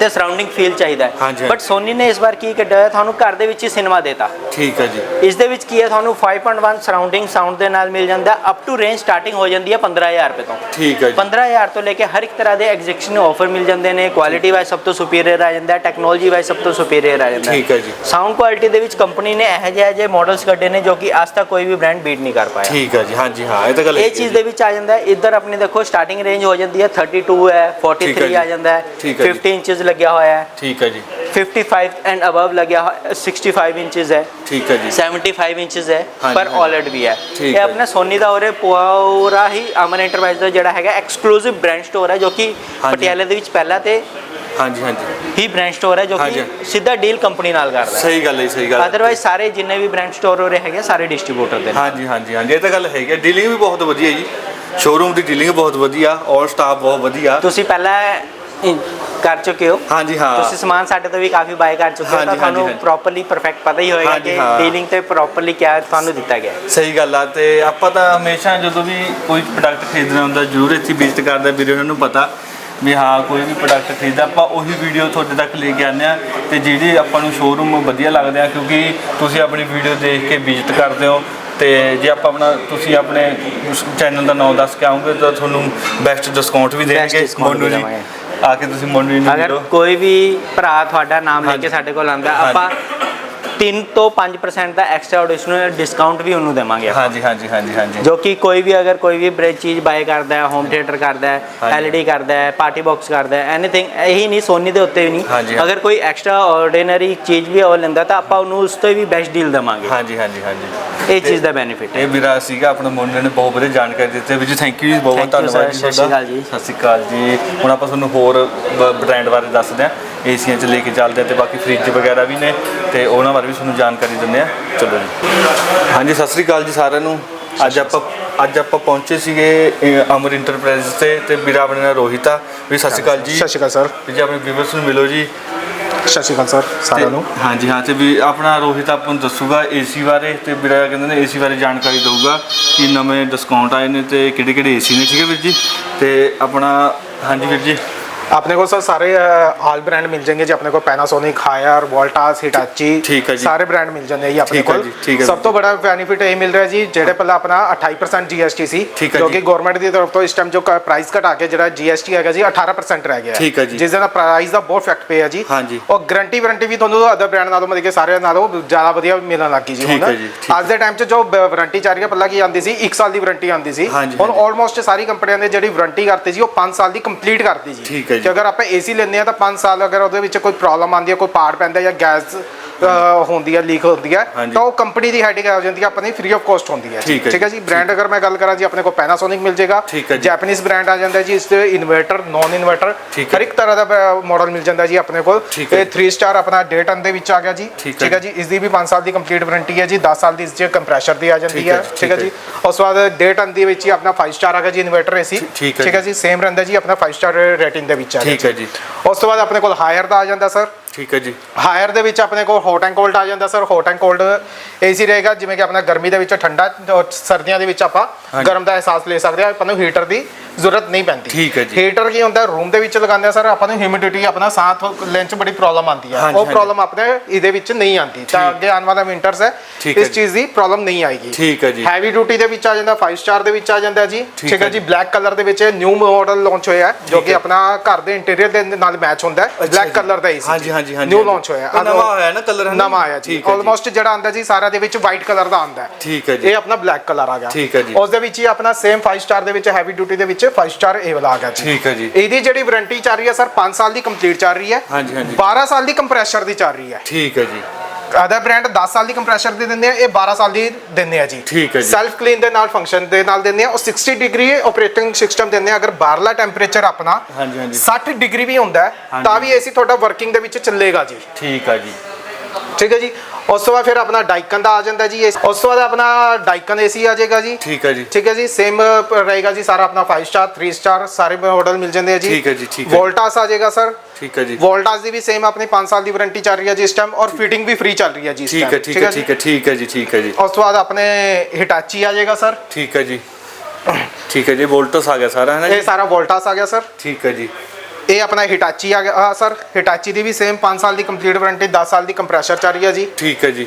ਤੇ ਸਰਾਊਂਡਿੰਗ ਫੀਲ ਚਾਹੀਦਾ ਹੈ। ਬਟ ਸੋਨੀ ਨੇ ਇਸ ਵਾਰ ਕੀ ਕੱਢਿਆ ਹੈ? ਤੁਹਾਨੂੰ ਘਰ ਦੇ ਵਿੱਚ ਹੀ ਸਿਨੇਮਾ ਦੇਤਾ। ਠੀਕ ਹੈ ਜੀ। ਇਸ ਦੇ ਵਿੱਚ ਕੀ ਹੈ? ਤੁਹਾਨੂੰ 5.1 ਸਰਾਊਂਡਿੰਗ ਸਾਊਂਡ ਦੇ ਨਾਲ ਮਿਲ ਜਾਂਦਾ ਅਪ ਟੂ ਰੇਂਜ ਸਟਾਰਟਿੰਗ ਹੋ ਜਾਂਦੀ ਹੈ 15000 ਰੁਪਏ ਤੋਂ। ਠੀਕ ਹੈ ਜੀ। 15000 ਤੋਂ ਲੈ ਕੇ ਹਰ ਇੱਕ ਤਰ੍ਹਾਂ ਦੇ ਐਗਜ਼ੀਕਸ਼ਨ ਆਫਰ ਮਿਲ ਜਾਂਦੇ ਨੇ। ਕੁਆਲਿਟੀ ਵਾਈਜ਼ ਸਭ ਤੋਂ ਸੁਪੀਰੀਅਰ ਆ ਜਾਂਦਾ ਹੈ। ਟੈਕਨੋਲੋਜੀ ਵਾਈਜ਼ ਸਭ ਤੋਂ ਸੁਪੀਰੀਅਰ ਆ ਜਾਂਦਾ ਠੀਕ ਹੈ ਜੀ। ਸਾਊਂਡ ਕੁਆਲਿਟੀ ਦੇ ਵਿੱਚ ਕੰਪਨੀ ਨੇ ਇਹੋ ਜਿਹੇ ਜਿਹੇ ਮਾਡਲਸ ਕੱਢੇ ਨੇ ਜੋ ਕਿ ਅੱਜ ਤੱਕ ਕੋਈ ਵੀ ਬ੍ਰਾਂਡ ਬੀਟ ਨਹੀਂ ਕਰ ਪਾਇਆ। ਠੀਕ ਹੈ ਜੀ। ਹਾਂਜੀ ਹਾਂ ਇਹ ਤਾਂ ਗੱਲ ਇਹ ਚੀਜ਼। ਦੇ ਵਿੱਚ ਆ ਜਾਂਦਾ ਹੈ। ਇੱਧਰ ਆਪਣੇ ਦੇਖੋ ਸਟਾਰਟਿੰਗ ਰੇਂਜ ਹੋ ਜਾਂਦੀ ਹੈ। 32 ਹੈ ਠੀਕ ਹੈ 43 ਜੀ। ਆ ਜਾਂਦਾ ਹੈ। ਠੀਕ ਹੈ ਜੀ। 50 ਇੰਚਸ ਲੱਗਿਆ ਹੋਇਆ ਹੈ। ਠੀਕ ਹੈ ਜੀ। 55 ਐਂਡ ਅਬਵ ਲੱਗਿਆ ਹੋਇਆ 65 ਇੰਚਸ ਹੈ। ਠੀਕ ਹੈ ਜੀ। 75 ਇੰਚਸ ਹੈ ਹਾਂਜੀ, ਪਰ ਹਾਂਜੀ। OLED ਵੀ ਹੈ। ਠੀਕ ਇਹ ਹੈ ਆਪਣਾ ਸੋਨੀ ਦਾ ਉਰੇ ਪੂਰਾ ਹੀ ਅਮਨ ਐਂਟਰਪ੍ਰਾਈਜ਼ ਦਾ ਜਿਹੜਾ ਹੈਗਾ ਐਕਸਕਲੂਸਿਵ ਬ੍ਰਾਂਡ ਸਟੋਰ ਹੈ ਜੋ ਕਿ ਹਾਂਜੀ। ਪਟਿਆਲੇ ਦੇ ਵਿੱਚ ਪਹਿਲਾ ਤੇ ਹਾਂਜੀ ਹਾਂਜੀ। ਹੀ ਬ੍ਰਾਂਡ ਸਟੋਰ ਹੈ ਜੋ ਹਾਂਜੀ। ਕਿ ਸਿੱਧਾ ਡੀਲ ਕੰਪਨੀ ਨਾਲ ਕਰਦਾ ਹੈ। ਸਹੀ ਗੱਲ ਹੈ ਸਹੀ ਗੱਲ ਹੈ। ਅਦਰਵਾਈਜ਼ ਸਾਰੇ ਜਿੰਨੇ ਵੀ ਬ੍ਰਾਂਡ ਸਟੋਰ ਉਰੇ ਹੈਗੇ ਸਾਰੇ ਡਿਸਟ੍ਰੀਬਿਊਟਰ ਦੇ ਨੇ। ਹਾਂਜੀ ਹਾਂਜੀ ਹਾਂਜੀ। ਇਹ ਤਾਂ ਗੱਲ ਹੈਗੀ ਡੀਲਿੰਗ ਵੀ ਬਹੁਤ ਵਧੀਆ ਜੀ। ਸ਼ੋਰੂਮ ਦੀ ਡੀਲਿੰਗ ਬਹੁਤ ਵਧੀਆ। ਔਰ ਸਟਾਫ ਬਹੁਤ ਵਧੀਆ। ਤੁਸੀਂ ਪਹਿਲਾਂ ਕਰ ਚੁੱਕੇ ਹੋ ਹਾਂਜੀ ਹਾਂ ਤੁਸੀਂ ਸਮਾਨ ਸਾਡੇ ਤੋਂ ਵੀ ਕਾਫੀ ਬਾਏ ਕਰ ਚੁੱਕੇ ਹੋ ਤਾਂ ਤੁਹਾਨੂੰ। ਪ੍ਰੋਪਰਲੀ ਪਰਫੈਕਟ ਪਤਾ ਹੀ ਹੋਏਗਾ ਕਿ। ਡੀਲਿੰਗ ਤੇ ਪ੍ਰੋਪਰਲੀ ਕਿਆ ਤੁਹਾਨੂੰ ਦਿੱਤਾ ਗਿਆ। ਸਹੀ ਗੱਲ ਆ ਤੇ ਆਪਾਂ ਤਾਂ ਹਮੇਸ਼ਾ ਜਦੋਂ ਵੀ ਕੋਈ ਪ੍ਰੋਡਕਟ ਖਰੀਦਣਾ ਹੁੰਦਾ ਜ਼ਰੂਰ ਇੱਥੇ ਵਿਜ਼ਿਟ ਕਰਦਾ ਵੀਰੇ ਉਹਨਾਂ ਨੂੰ ਪਤਾ ਵੀ ਹਾਂ ਕੋਈ ਵੀ ਪ੍ਰੋਡਕਟ ਖਰੀਦਦਾ ਆਪਾਂ ਉਹੀ ਵੀਡੀਓ ਤੁਹਾਡੇ ਤੱਕ ਲੈ ਕੇ ਆਉਂਦੇ ਆ ਤੇ ਜਿਹੜੇ ਆਪਾਂ ਨੂੰ ਸ਼ੋਰੂਮ ਵਧੀਆ ਲੱਗਦੇ ਆ ਕਿਉਂਕਿ ਤੁਸੀਂ ਆਪਣੀ ਵੀਡੀਓ ਦੇਖ ਕੇ ਵਿਜ਼ਿਟ ਕਰਦੇ ਹੋ ਤੇ ਜੇ ਆਪਾਂ ਆਪਣਾ ਤੁਸੀਂ ਆਪਣੇ ਚੈਨਲ ਦਾ ਨਾਮ ਦੱਸ ਕੇ ਆਉਂਗੇ ਤਾਂ ਤੁਹਾਨੂੰ ਬੈਸਟ ਡਿਸਕਾਊਂਟ ਵੀ ਦੇਣਗੇ ਮੋਨੂ ਜੀ। ਆ ਕੇ ਤੁਸੀਂ ਜੀ ਨੂੰ ਅਗਰ ਮਿਲੋ ਕੋਈ ਵੀ ਭਰਾ ਤੁਹਾਡਾ ਨਾਮ ਲੈ। ਕੇ ਸਾਡੇ ਕੋਲ ਆਂਦਾ। ਆਪਾਂ 3 ਤੋਂ 5% ਦਾ ਐਕਸਟਰਾ ਐਡੀਸ਼ਨਲ ਡਿਸਕਾਊਂਟ ਵੀ ਉਹਨੂੰ ਦੇਵਾਂਗੇ ਆਪਾਂ। ਹਾਂਜੀ ਹਾਂਜੀ ਹਾਂਜੀ ਹਾਂਜੀ ਜੋ ਕਿ ਕੋਈ ਵੀ ਅਗਰ ਕੋਈ ਵੀ ਬ੍ਰੇਕ ਚੀਜ਼ ਬਾਏ ਕਰਦਾ ਹੈ ਹੋਮ ਥੀਏਟਰ ਕਰਦਾ ਹੈ। ਐਲਈਡੀ ਕਰਦਾ ਹੈ ਪਾਰਟੀ ਬਾਕਸ ਕਰਦਾ ਹੈ ਐਨੀਥਿੰਗ ਇਹੀ ਨਹੀਂ ਸੋਨੀ ਦੇ ਉੱਤੇ ਵੀ ਹਾਂਜੀ, ਨਹੀਂ। ਅਗਰ ਕੋਈ ਐਕਸਟਰਾ ਆਰਡੀਨਰੀ ਚੀਜ਼ ਵੀ ਉਹ ਲੈਂਦਾ ਤਾਂ ਆਪਾਂ ਉਹਨੂੰ ਉਸ ਤੋਂ ਵੀ ਬੈਸਟ ਡੀਲ ਦੇਵਾਂਗੇ ਹਾਂਜੀ ਹਾਂਜੀ ਹਾਂਜੀ ਇਹ ਚੀਜ਼ ਦਾ ਬੈਨੀਫਿਟ ਹੈ ਇਹ ਵੀਰਾ ਸੀਗਾ ਆਪਣਾ ਮੁੰਡੇ ਨੇ ਬਹੁਤ ਵਧੀਆ ਜਾਣਕਾਰੀ ਦਿੱਤੀ ਵੀ ਜੀ ਥੈਂਕ ਯੂ ਜੀ ਬਹੁਤ ਬਹੁਤ Thank you, ਧੰਨਵਾਦ. ਜੀ ਸਤਿ ਸ਼੍ਰੀ। ਅਕਾਲ ਜੀ। ਸਤਿ ਸ਼੍ਰੀ ਅਕਾਲ ਜੀ ਹੁਣ ਆਪਾਂ ਤੁਹਾਨੂੰ ਹੋਰ ਬ੍ਰਾਂਡ ਬਾਰੇ ਦੱਸਦੇ ਹਾਂ ਏਸੀਆਂ ਚ ਲੈ ਕੇ ਚੱਲਦੇ ਹਾਂ ਤੇ ਬਾਕੀ ਫ੍ਰਿਜ ਵਗੈਰਾ ਵੀ ਨੇ ਤੇ ਉਹਨਾਂ ਬਾਰੇ ਵੀ ਤੁਹਾਨੂੰ ਜਾਣਕਾਰੀ ਦਿੰਦੇ ਆ ਚਲੋ ਜੀ ਹਾਂਜੀ ਸਤਿ ਸ਼੍ਰੀ ਅਕਾਲ ਜੀ ਸਾਰਿਆਂ ਨੂੰ ਅੱਜ ਆਪਾਂ ਅੱਜ ਆਪਾਂ ਪਹੁੰਚੇ ਸੀਗੇ ਅ, ਅਮਰ ਇੰਟਰਪ੍ਰਾਈਜ਼ ਤੇ ਤੇ ਵੀਰਾ ਆਪਣੇ ਨਾਲ ਰੋਹਿਤ। ਆ ਵੀ ਸਤਿ ਸ਼੍ਰੀ ਅਕਾਲ ਜੀ। ਸਤਿ ਸ਼੍ਰੀ ਅਕਾਲ ਸਰ। ਵੀ ਜੀ ਆਪਣੇ ਵੀਵਰਸ ਨੂੰ ਮਿਲੋ ਜੀ। ਸਤਿ ਸ਼੍ਰੀ ਅਕਾਲ ਸਰ ਸਾਰਿਆਂ ਨੂੰ। ਤੇ- ਹਾਂਜੀ ਹਾਂ ਤੇ ਵੀ ਆਪਣਾ ਰੋਹਿਤ ਆਪਾਂ ਨੂੰ ਦੱਸੂਗਾ ਏਸੀ ਬਾਰੇ ਤੇ ਵੀਰਾ ਕਹਿੰਦੇ ਨੇ ਏਸੀ ਬਾਰੇ ਜਾਣਕਾਰੀ ਦਊਗਾ ਕਿ ਨਵੇਂ ਡਿਸਕਾਊਂਟ ਆਏ ਨੇ ਤੇ ਕਿਹੜੇ ਕਿਹੜੇ ਏਸੀ ਨੇ ਠੀਕ ਹੈ ਵੀਰ ਜੀ? ਤੇ ਆਪਣਾ ਹਾਂਜੀ ਵੀਰ ਜੀ। ਆਪਣੇ ਕੋਲ ਸਰ ਸਾਰੇ ਆਲ ਬ੍ਰਾਂਡ ਮਿਲ ਜਾਣਗੇ ਜੀ ਆਪਣੇ ਕੋਲ ਪੈਨਾਸੋਨਿਕ ਹਾਇਰ ਵੋਲਟਾਸ ਹਿਟਾਚੀ ਠੀਕ ਹੈ ਜੀ। ਸਾਰੇ ਬ੍ਰਾਂਡ ਮਿਲ ਜਾਂਦੇ ਆ ਜੀ ਆਪਣੇ ਠੀਕ ਹੈ ਕੋਲ ਜੀ, ਠੀਕ ਹੈ ਸਭ। ਤੋਂ ਬੜਾ ਬੈਨੀਫਿਟ ਇਹ ਮਿਲ ਰਿਹਾ ਜੀ ਜਿਹੜੇ ਪਹਿਲਾਂ ਆਪਣਾ 28% GST ਸੀ ਠੀਕ ਹੈ ਜੋ ਜੀ। ਕਿ ਗਵਰਨਮੈਂਟ ਦੀ ਤਰਫ ਤੋਂ ਇਸ ਟਾਈਮ ਜੋ ਪ੍ਰਾਈਸ ਘਟਾ ਕੇ ਜਿਹੜਾ GST ਹੈਗਾ ਜੀ 18% ਰਹਿ ਗਿਆ ਠੀਕ ਹੈ ਜੀ। ਜਿਸ ਦਾ ਪ੍ਰਾਈਸ ਦਾ ਬਹੁਤ ਇਫੈਕਟ ਪਿਆ ਜੀ ਹਾਂਜੀ। ਔਰ ਗਾਰੰਟੀ ਵਾਰੰਟੀ ਵੀ ਤੁਹਾਨੂੰ ਅਦਰ ਬ੍ਰਾਂਡ ਨਾਲੋਂ ਮਤਲਬ ਕਿ ਸਾਰੇ ਨਾਲੋਂ ਜ਼ਿਆਦਾ ਵਧੀਆ ਮਿਲਣ ਲੱਗੀ ਜੀ ਠੀਕ ਹੁਣ ਹੈ ਜੀ, ਠੀਕ ਅੱਜ ਦੇ ਟਾਈਮ 'ਚ ਜੋ ਵਾਰੰਟੀ ਚੱਲ ਰਹੀ ਹੈ ਪਹਿਲਾਂ ਕੀ ਆਉਂਦੀ ਸੀ 1 ਸਾਲ ਦੀ ਵਾਰੰਟੀ ਆਉਂਦੀ ਸੀ ਹਾਂਜੀ, ਹੁਣ ਹਾਂਜੀ। ਆਲਮੋਸਟ ਸਾਰੀ ਕੰਪਨੀਆਂ ਨੇ ਜਿਹੜੀ ਵਾਰੰਟੀ ਕਰਤੀ ਜੀ ਉਹ 5 ਸਾਲ ਦੀ ਕੰਪਲੀਟ ਕਰਤੀ ਜੀ ਠੀਕ ਹੈ ਜੀ। ਕਿ ਅਗਰ ਆਪਾਂ ਏਸੀ ਲੈਂਦੇ ਆ ਤਾਂ 5 ਸਾਲ ਅਗਰ ਉਹਦੇ ਵਿੱਚ ਕੋਈ ਪ੍ਰੋਬਲਮ ਆਉਂਦੀ ਹੈ, ਕੋਈ ਪਾਰਟ ਪੈਂਦਾ ਜਾਂ ਗੈਸ ਹੁੰਦੀ ਹੈ ਲੀਕ ਹੁੰਦੀ ਹੈ। ਤਾਂ ਉਹ ਕੰਪਨੀ ਦੀ ਹੈਡਿੰਗ ਆ ਜਾਂਦੀ ਹੈ ਆਪਣੀ ਫ੍ਰੀ ਆਫ ਕਾਸਟ ਹੁੰਦੀ ਹੈ ਠੀਕ ਹੈ ਜੀ ਬ੍ਰਾਂਡ ਅਗਰ ਮੈਂ ਗੱਲ ਕਰਾਂ ਜੀ ਆਪਣੇ ਕੋਲ ਪੈਨਾਸੋਨਿਕ ਮਿਲ ਜਾਏਗਾ। ਜੈਪਨੀਜ਼ ਬ੍ਰਾਂਡ ਆ ਜਾਂਦਾ ਜੀ ਇਸ ਤੇ ਇਨਵਰਟਰ ਨਾਨ ਇਨਵਰਟਰ। ਹਰ ਇੱਕ ਤਰ੍ਹਾਂ ਦਾ ਮਾਡਲ ਮਿਲ ਜਾਂਦਾ ਜੀ ਆਪਣੇ ਕੋਲ ਇਹ 3 ਸਟਾਰ ਆਪਣਾ ਡੇ ਟਨ ਦੇ ਵਿੱਚ ਆ ਗਿਆ ਜੀ ਠੀਕ ਹੈ ਜੀ ਇਸ ਦੀ ਵੀ 5 ਸਾਲ ਦੀ ਕੰਪਲੀਟ ਵਾਰੰਟੀ ਹੈ ਜੀ 10 ਸਾਲ ਦੀ ਇਸ 'ਚ ਕੰਪਰੈਸ਼ਰ ਦੀ ਆ ਜਾਂਦੀ ਹੈ ਠੀਕ ਹੈ ਜੀ ਉਸ ਤੋਂ ਬਾਅਦ ਡੇ ਟਨ ਦੇ ਵਿੱਚ ਹੀ ਆਪਣਾ 5 ਸਟਾਰ ਆ ਗਿਆ ਜੀ ਇਨਵਰਟਰ ਏਸੀ ਠੀਕ ਹੈ ਠੀਕ ਹੈ ਜੀ ਸੇਮ ਰਹਿੰਦਾ ਜੀ ਆਪਣਾ 5 ਸਟਾਰ ਰੇਟਿੰਗ ਦੇ ਵਿੱਚ ਆ ਗਿਆ ਠੀਕ ਹੈ ਜੀ ਉਸ ਤੋਂ ਬਾਅਦ ਆਪਣੇ ਕੋਲ ਹਾਇਰ ਦਾ ਆ ਜਾਂਦਾ ਸਰ ਠੀਕ ਹੈ ਜੀ ਹਾਇਰ ਦੇ ਵਿੱਚ ਆਪਣੇ ਕੋਲ ਹੌਟ ਐਂਡ ਕੋਲਡ ਆ ਜਾਂਦਾ sir hot and cold AC ਰਹੇਗਾ ਜਿਵੇਂ ਕਿ ਆਪਣਾ ਗਰਮੀ ਦੇ ਵਿੱਚ ਠੰਡਾ ਔਰ ਸਰਦੀਆਂ ਦੇ ਵਿੱਚ ਆਪਾਂ। ਗਰਮ ਦਾ ਅਹਿਸਾਸ ਲੈ ਸਕਦੇ ਆ ਆਪਾਂ ਨੂੰ ਹੀਟਰ ਦੀ ਜ਼ਰੂਰਤ ਨਹੀਂ ਪੈਂਦੀ ਠੀਕ ਹੈ ਜੀ। ਹੀਟਰ ਕੀ ਹੁੰਦਾ ਰੂਮ ਦੇ ਵਿੱਚ ਲਗਾਉਂਦੇ ਆ ਸਰ ਆਪਾਂ ਨੂੰ ਹਿਊਮਿਡਿਟੀ ਆਪਣਾ ਸਾਹ ਲੈਣ ਚ ਬੜੀ ਪ੍ਰੋਬਲਮ ਆਉਂਦੀ ਹਾਂਜੀ, ਉਹ। ਪ੍ਰੋਬਲਮ ਆਪਣੇ ਇਹਦੇ ਵਿੱਚ ਨਹੀਂ ਆਉਂਦੀ ਤਾਂ ਅੱਗੇ ਆਉਣ ਵਾਲਾ ਵਿੰਟਰਸ ਹੈ ਇਸ। ਚੀਜ਼ ਦੀ ਪ੍ਰੋਬਲਮ ਨਹੀਂ ਆਏਗੀ ਠੀਕ ਹੈ ਜੀ ਹੈਵੀ ਡਿਊਟੀ ਦੇ ਵਿੱਚ ਆ ਜਾਂਦਾ 5 ਸਟਾਰ ਦੇ ਵਿੱਚ ਆ ਜਾਂਦਾ ਜੀ ਠੀਕ ਹੈ ਜੀ ਬਲੈਕ ਕਲਰ ਦੇ ਵਿੱਚ ਨਿਊ ਮਾਡਲ ਲਾਂਚ ਹੋਇਆ ਜੋ ਕਿ। ਆਪਣਾ ਘਰ ਦੇ ਇੰਟੀਰੀਅਰ ਦੇ ਨਾਲ ਮੈਚ ਹੁੰਦਾ ਹੈ ਬਲੈਕ। ਕਲਰ ਦਾ ਏਸੀ ਹਾਂਜੀ, ਹਾਂਜੀ, ਹਾਂਜੀ, ਨਿਊ। ਲਾਂਚ ਹੋਇਆ ਇਹ ਨਵਾਂ ਹੋਇਆ ਨਾ ਹੈ ਨਾ? ਨਵਾਂ ਆਇਆ ਜੀ ਹੈ। ਆਲਮੋਸਟ ਜਿਹੜਾ ਆਂਦਾ ਜੀ ਸਾਰਾ ਦੇ ਵਿੱਚ ਵਾਈਟ ਕਲਰ ਦਾ ਆਂਦਾ ਹੈ ਠੀਕ ਹੈ ਜੀ ਇਹ ਆਪਣਾ ਬਲੈਕ ਕਲਰ ਆ ਗਿਆ ਠੀਕ ਹੈ ਜੀ। ਉਸ ਦੇ ਵਿੱਚ ਹੀ ਆਪਣਾ ਸੇਮ 5 ਸਟਾਰ ਦੇ ਵਿੱਚ ਹੈਵੀ ਡਿਊਟੀ ਦੇ ਵਿੱਚ 5 ਸਟਾਰ ਇਹ ਵਾਲਾ ਆ ਗਿਆ ਜੀ ਠੀਕ ਹੈ ਜੀ ਇਹਦੀ ਜਿਹੜੀ ਵਾਰੰਟੀ ਚੱਲ ਰਹੀ ਹੈ ਸਰ 5 ਸਾਲ ਦੀ ਕੰਪਲੀਟ ਚੱਲ ਰਹੀ ਹੈ ਹਾਂਜੀ, ਹਾਂਜੀ। 12 ਸਾਲ ਦੀ ਕੰਪਰੈਸ਼ਰ ਦੀ ਚੱਲ ਰਹੀ ਹੈ ਠੀਕ ਹੈ ਜੀ ਅਦਰ ਬ੍ਰਾਂਡ 10 ਸਾਲ ਦੀ ਕੰਪਰੈਸ਼ਰ ਦੀ ਦਿੰਦੇ ਆ ਇਹ 12 ਸਾਲ ਦੀ ਦਿੰਦੇ ਆ ਜੀ ਠੀਕ ਹੈ ਜੀ। ਸੈਲਫ ਕਲੀਨ ਦੇ ਨਾਲ ਫੰਕਸ਼ਨ ਦੇ ਨਾਲ ਦਿੰਦੇ ਆ ਉਹ 60 ਡਿਗਰੀ ਆਪਰੇਟਿੰਗ ਸਿਸਟਮ ਦਿੰਦੇ ਆ ਅਗਰ ਬਾਹਰਲਾ ਟੈਂਪਰੇਚਰ ਆਪਣਾ ਹਾਂਜੀ, ਹਾਂਜੀ। 60 ਡਿਗਰੀ ਵੀ ਹੁੰਦਾ। ਤਾਂ ਵੀ ਏਸੀ ਤੁਹਾਡਾ ਵਰਕਿੰਗ ਦੇ ਵਿੱਚ ਚੱਲੇਗਾ ਜੀ ਠੀਕ ਹੈ ਜੀ ਠੀਕ ਹੈ ਜੀ ਉਸ ਤੋਂ ਬਾਅਦ ਫਿਰ ਆਪਣਾ ਡਾਈਕਨ ਦਾ ਆ ਜਾਂਦਾ ਜੀ AC ਉਸ ਤੋਂ ਬਾਅਦ ਆਪਣਾ ਡਾਈਕਨ ਏਸੀ ਆ ਜਾਏਗਾ ਜੀ ਠੀਕ ਹੈ ਜੀ ਠੀਕ ਹੈ ਜੀ ਸੇਮ ਰਹੇਗਾ ਜੀ ਸਾਰਾ ਆਪਣਾ 5 ਸਟਾਰ 3 ਸਟਾਰ ਸਾਰੇ ਮਾਡਲ ਮਿਲ ਜਾਂਦੇ ਆ ਜੀ ਠੀਕ ਹੈ ਜੀ, ਠੀਕ ਹੈ। ਵੋਲਟਾਸ ਆ ਜਾਏਗਾ ਸਰ ਠੀਕ ਹੈ ਜੀ ਵੋਲਟਾਸ ਦੀ ਵੀ ਸੇਮ ਆਪਣੀ 5 ਸਾਲ ਦੀ ਵਾਰੰਟੀ ਚੱਲ ਰਹੀ ਹੈ ਜੀ ਇਸ ਟਾਈਮ ਔਰ ਫਿਟਿੰਗ ਵੀ ਫ੍ਰੀ ਚੱਲ ਰਹੀ ਹੈ ਜੀ ਇਸ ਠੀਕ ਹੈ time, ਠੀਕ ਹੈ ਠੀਕ ਹੈ ਠੀਕ ਹੈ ਜੀ ਠੀਕ ਹੈ ਜੀ ਉਸ ਤੋਂ ਬਾਅਦ ਆਪਣੇ ਹਿਟਾਚੀ ਆ ਜਾਏਗਾ ਸਰ ਠੀਕ ਹੈ ਜੀ ਠੀਕ ਹੈ ਜੀ ਵੋਲਟਸ ਆ ਗਿਆ ਸਾਰਾ ਹੈ ਨਾ ਇਹ ਜੀ ਸਾਰਾ ਵੋਲਟਾਸ ਆ ਗਿਆ ਸਰ ਠੀਕ ਹੈ ਜੀ ਇਹ ਆਪਣਾ ਹਿਟਾਚੀ ਆ ਗਿਆ। ਸਰ ਹਿਟਾਚੀ ਦੀ ਵੀ ਸੇਮ 5 ਸਾਲ ਦੀ ਕੰਪਲੀਟ ਵਾਰੰਟੀ 10 ਸਾਲ ਦੀ ਕੰਪਰੈਸ਼ਰ ਚੱਲ ਰਹੀ ਹੈ ਜੀ। ਠੀਕ ਹੈ ਜੀ।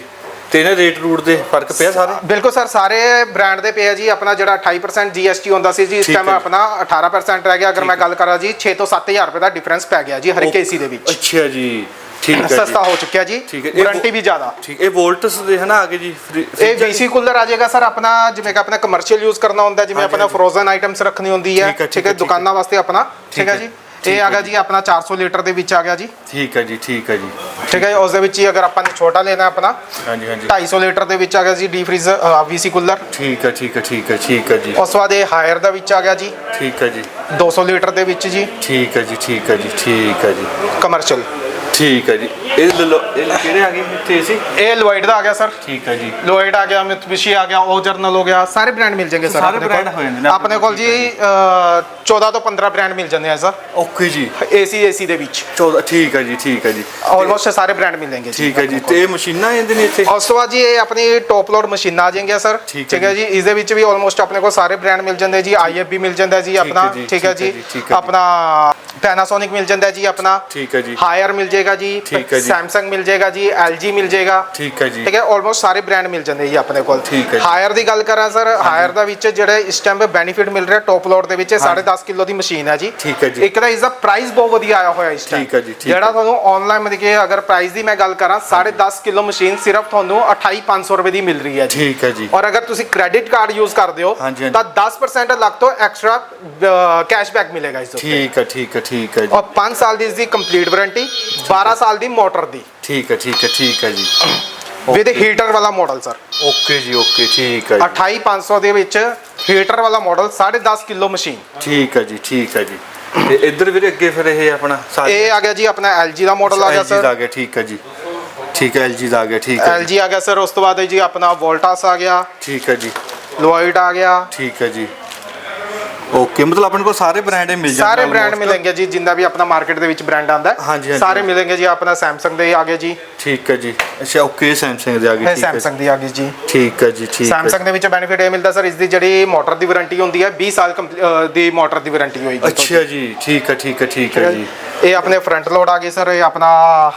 ਤੇ ਇਹਨਾਂ ਰੇਟ ਰੂਟ ਦੇ ਫ਼ਰਕ ਪਿਆ ਸਾਰੇ? ਬਿਲਕੁਲ ਸਰ ਸਾਰੇ ਬ੍ਰਾਂਡ ਦੇ ਪਏ ਆ ਜੀ। ਆਪਣਾ ਜਿਹੜਾ 28% GST ਹੁੰਦਾ ਸੀ ਜੀ ਇਸ ਟਾਈਮ। ਆਪਣਾ 18% ਰਹਿ ਗਿਆ। ਅਗਰ ਮੈਂ ਗੱਲ ਕਰਾਂ ਜੀ 6 ਤੋਂ 7000 ਰੁਪਏ ਦਾ ਡਿਫਰੈਂਸ ਪੈ ਗਿਆ ਜੀ ਹਰ ਇੱਕ ਏਸੀ ਦੇ ਵਿੱਚ। ਅੱਛਾ ਜੀ। ਠੀਕ ਹੈ ਸਸਤਾ ਹੋ ਚੁੱਕਿਆ ਜੀ। ਵਾਰੰਟੀ ਵੋ- ਜ਼ਿਆਦਾ। ਠੀਕ ਇਹ ਵੋਲਟਸ ਦੇ ਹੈ ਨਾ ਆਗੇ ਜੀ। ਇਹ? ਵੀਸੀ ਕੂਲਰ ਆ ਜਾਏਗਾ ਸਰ ਆਪਣਾ ਜਿਵੇਂ ਕਿ ਆਪਣਾ ਕਮਰਸ਼ੀਅਲ ਯੂਜ਼ ਕਰਨਾ ਹੁੰਦਾ ਜਿਵੇਂ ਆਪਣਾ। ਫਰੋਜ਼ਨ ਆਈਟਮਸ ਰੱਖਣੀ ਹੁੰਦੀ ਹੈ। ਠੀਕ ਹੈ। ਦੁਕਾਨਾਂ ਵਾਸਤੇ ਆਪਣਾ। ਠੀਕ ਹੈ। ਜੀ। ਇਹ ਆ ਗਿਆ ਜੀ। ਆਪਣਾ 400 ਲੀਟਰ ਦੇ ਵਿੱਚ ਆ ਗਿਆ ਜੀ। ਠੀਕ ਹੈ ਜੀ ਠੀਕ ਹੈ ਜੀ। ਠੀਕ ਹੈ ਜੀ, ਉਸ ਦੇ ਵਿੱਚ ਹੀ ਅਗਰ ਆਪਾਂ ਨੇ ਛੋਟਾ ਲੈਣਾ ਆਪਣਾ ਹਾਂਜੀ ਹਾਂਜੀ। 250 ਲੀਟਰ ਦੇ ਵਿੱਚ ਆ ਗਿਆ ਜੀ ਡੀ ਫ੍ਰੀਜ਼ ਵੀਸੀ ਕੂਲਰ। ਠੀਕ ਹੈ ਠੀਕ ਹੈ ਠੀਕ ਹੈ ਠੀਕ ਹੈ ਜੀ। ਉਸ ਤੋਂ ਬਾਅਦ ਇਹ ਹਾਇਰ ਦਾ ਵਿੱਚ ਆ ਗਿਆ ਜੀ। ਠੀਕ ਹੈ ਜੀ। 200 ਲੀਟਰ ਦੇ ਵਿੱਚ ਜੀ। ਠੀਕ ਹੈ ਜੀ ਠੀਕ ਹੈ ਜੀ ਠੀਕ ਹੈ ਜੀ। ਕਮਰਸ਼ੀਅਲ ਠੀਕ ਹੈ ਜੀ ਇਹ ਲੈ ਇਹ ਕਿਹੜੇ ਆ ਗਏ ਇੱਥੇ ਸੀ ਇਹ ਲੋਇਡ ਦਾ ਆ ਗਿਆ ਸਰ ਠੀਕ ਹੈ ਜੀ ਲੋਇਡ ਆ ਗਿਆ ਮਿਤਸੂਬਿਸ਼ੀ ਆ ਗਿਆ ਉਹ ਜਰਨਲ ਹੋ ਗਿਆ ਸਾਰੇ ਬ੍ਰਾਂਡ ਮਿਲ ਜਾਣਗੇ ਸਰ ਸਾਰੇ brand। ਹੋ ਜਾਂਦੇ ਨੇ ਆਪਣੇ ਆਪਣੇ ਕੋਲ ਜੀ ਅਹ, 14 ਤੋਂ 15 ਬ੍ਰਾਂਡ ਮਿਲ ਜਾਂਦੇ ਆ ਸਰ ਓਕੇ ਜੀ ਏਸੀ ਏਸੀ ਦੇ ਵਿੱਚ 14 ਠੀਕ ਹੈ ਜੀ ਠੀਕ ਹੈ ਜੀ ਆਲਮੋਸਟ ਸਾਰੇ ਬ੍ਰਾਂਡ ਜੀ ਠੀਕ ਹੈ ਜੀ ਤੇ ਇਹ ਮਸ਼ੀਨਾਂ ਆਉਂਦੇ ਨੇ ਇੱਥੇ ਉਸ ਤੋਂ ਬਾਅਦ ਜੀ ਇਹ ਆਪਣੀ ਟੌਪ ਲੋਡ ਮਸ਼ੀਨਾਂ ਆ ਜਾਣਗੀਆਂ ਸਰ ਠੀਕ ਹੈ ਜੀ ਇਸ ਦੇ ਵਿੱਚ ਵੀ ਆਲਮੋਸਟ ਆਪਣੇ ਕੋਲ ਸਾਰੇ ਬ੍ਰਾਂਡ ਮਿਲ ਜਾਂਦੇ ਜੀ ਆਈਐਫ ਵੀ ਮਿਲ ਜਾਂਦਾ ਜੀ ਆਪਣਾ ਜੀ, ਠੀਕ ਹੈ ਠੀਕ ਹੈ ਜੀ ਜੀ, ਠੀਕ ਹੈ ਜੀ। ਆਪਣਾ ਪੈਨਾਸੋਨਿਕ ਮਿਲ ਜਾਂਦਾ ਜੀ ਆਪਣਾ ਠੀਕ ਹੈ ਜੀ ਹਾਇਰ ਮਿਲ ਜਾਏਗਾ ਜੀ ਠੀਕ ਹੈ ਜੀ। ਸੈਮਸੰਗ ਮਿਲ ਜਾਏਗਾ ਜੀ LG ਮਿਲ ਜਾਏਗਾ ਠੀਕ ਹੈ ਜੀ। ਠੀਕ ਹੈ ਆਲਮੋਸਟ ਸਾਰੇ ਬ੍ਰਾਂਡ ਮਿਲ ਜਾਂਦੇ ਜੀ ਆਪਣੇ ਕੋਲ। ਠੀਕ ਹੈ। ਹਾਇਰ ਦੀ ਗੱਲ ਕਰਾਂ ਸਰ ਹਾਇਰ ਦਾ ਵਿੱਚ ਜਿਹੜੇ ਇਸ ਟਾਈਮ ਬੈਨੀਫਿਟ ਮਿਲ ਰਿਹਾ ਟੌਪ ਲੋਡ ਦੇ ਵਿੱਚ 10.5 ਕਿਲੋ ਦੀ ਮਸ਼ੀਨ ਹੈ ਜੀ। ਠੀਕ ਹੈ ਜੀ। ਇੱਕ ਤਾਂ ਇਸ ਦਾ ਪ੍ਰਾਈਸ ਬਹੁਤ ਵਧੀਆ ਆਇਆ ਹੋਇਆ ਇਸ ਟਾਈਮ ਠੀਕ ਹੈ ਜੀ, ਜਿਹੜਾ। ਤੁਹਾਨੂੰ ਆਨਲਾਈਨ ਮਤਲਬ ਕਿ ਅਗਰ ਪ੍ਰਾਈਸ ਦੀ ਮੈਂ ਗੱਲ ਕਰਾਂ 10.5 ਕਿਲੋ ਮਸ਼ੀਨ ਸਿਰਫ ਤੁਹਾਨੂੰ 28500 ਰੁਪਏ ਦੀ ਮਿਲ ਰਹੀ ਹੈ ਜੀ। ਠੀਕ ਹੈ ਜੀ। ਔਰ ਅਗਰ ਤੁਸੀਂ ਕ੍ਰੈਡਿਟ ਕਾਰਡ ਯੂਜ਼ ਕਰਦੇ ਹੋ। ਤਾਂ 10% ਅਲੱਗ ਤੋਂ ਐਕਸਟਰਾ ਕੈਸ਼ਬੈਕ ਮਿਲੇਗਾ ਇਸ ਉੱਤੇ। ਠੀਕ ਹੈ ਠੀਕ ਹੈ ਠੀਕ ਹੈ ਜੀ। ਔਰ 5 ਸਾਲ ਦੀ ਇਸ ਦੀ ਕੰਪਲੀਟ ਵਾਰੰਟੀ 12 ਸਾਲ ਦੀ ਮੋਟਰ ਦੀ। ਠੀਕ ਹੈ ਠੀਕ ਹੈ ਠੀਕ ਹੈ ਜੀ। ਵਿਦ ਹੀਟਰ ਵਾਲਾ ਮਾਡਲ ਸਰ ਓਕੇ ਜੀ ਓਕੇ ਠੀਕ ਹੈ ਜੀ। 28500 ਦੇ ਵਿੱਚ ਹੀਟਰ ਵਾਲਾ ਮਾਡਲ 10.5 ਕਿਲੋ ਮਸ਼ੀਨ ਠੀਕ ਹੈ ਜੀ ਠੀਕ ਹੈ ਜੀ। ਤੇ ਇੱਧਰ ਵੀਰੇ ਅੱਗੇ ਫਿਰ ਇਹ ਆਪਣਾ ਇਹ ਆ ਗਿਆ ਜੀ ਆਪਣਾ LG ਦਾ ਮਾਡਲ ਆ ਗਿਆ LG ਦਾ ਸਰ ਆ ਗਿਆ ਠੀਕ ਹੈ ਜੀ। ਠੀਕ ਹੈ LG ਦਾ ਆ ਗਿਆ ਠੀਕ ਹੈ LG ਆ ਗਿਆ ਸਰ ਉਸ ਤੋਂ ਬਾਅਦ ਜੀ ਆਪਣਾ ਵੋਲਟਾਸ ਆ ਗਿਆ। ਠੀਕ ਹੈ ਜੀ। ਲੋਇਡ ਆ ਗਿਆ। ਠੀਕ ਹੈ ਜੀ। ਓਕੇ ਮਤਲਬ ਆਪਣੇ ਕੋਲ ਸਾਰੇ ਬ੍ਰਾਂਡ ਮਿਲ ਜਾਂਦੇ ਸਾਰੇ? ਬ੍ਰਾਂਡ ਮਿਲਣਗੇ ਜੀ ਜਿੰਦਾ ਵੀ ਆਪਣਾ ਮਾਰਕੀਟ ਦੇ ਵਿੱਚ ਬ੍ਰਾਂਡ ਆਂਦਾ। ਸਾਰੇ ਮਿਲਣਗੇ ਜੀ ਆਪਣਾ Samsung ਦੇ ਆ ਗਏ ਜੀ। ਠੀਕ ਹੈ ਜੀ। ਅੱਛਾ ਓਕੇ ਸੈਮਸੰਗ ਦੇ ਆ ਗਏ ਠੀਕ ਹੈ Samsung ਦੀ ਆ ਗਈ ਜੀ। ਠੀਕ ਹੈ ਜੀ ਠੀਕ Samsung ਦੇ ਵਿੱਚ ਬੈਨੀਫਿਟ ਇਹ ਮਿਲਦਾ ਸਰ ਇਸ ਦੀ ਜਿਹੜੀ ਮੋਟਰ ਦੀ ਵਾਰੰਟੀ ਹੁੰਦੀ ਹੈ 20 ਸਾਲ ਦੀ ਮੋਟਰ ਦੀ ਵਾਰੰਟੀ ਹੋਏਗੀ। ਅੱਛਾ ਜੀ ਠੀਕ ਹੈ ਠੀਕ ਹੈ ਠੀਕ ਹੈ ਜੀ। ਇਹ ਆਪਣੇ ਫਰੰਟ ਲੋਡ ਆ ਗਈ ਸਰ ਇਹ ਆਪਣਾ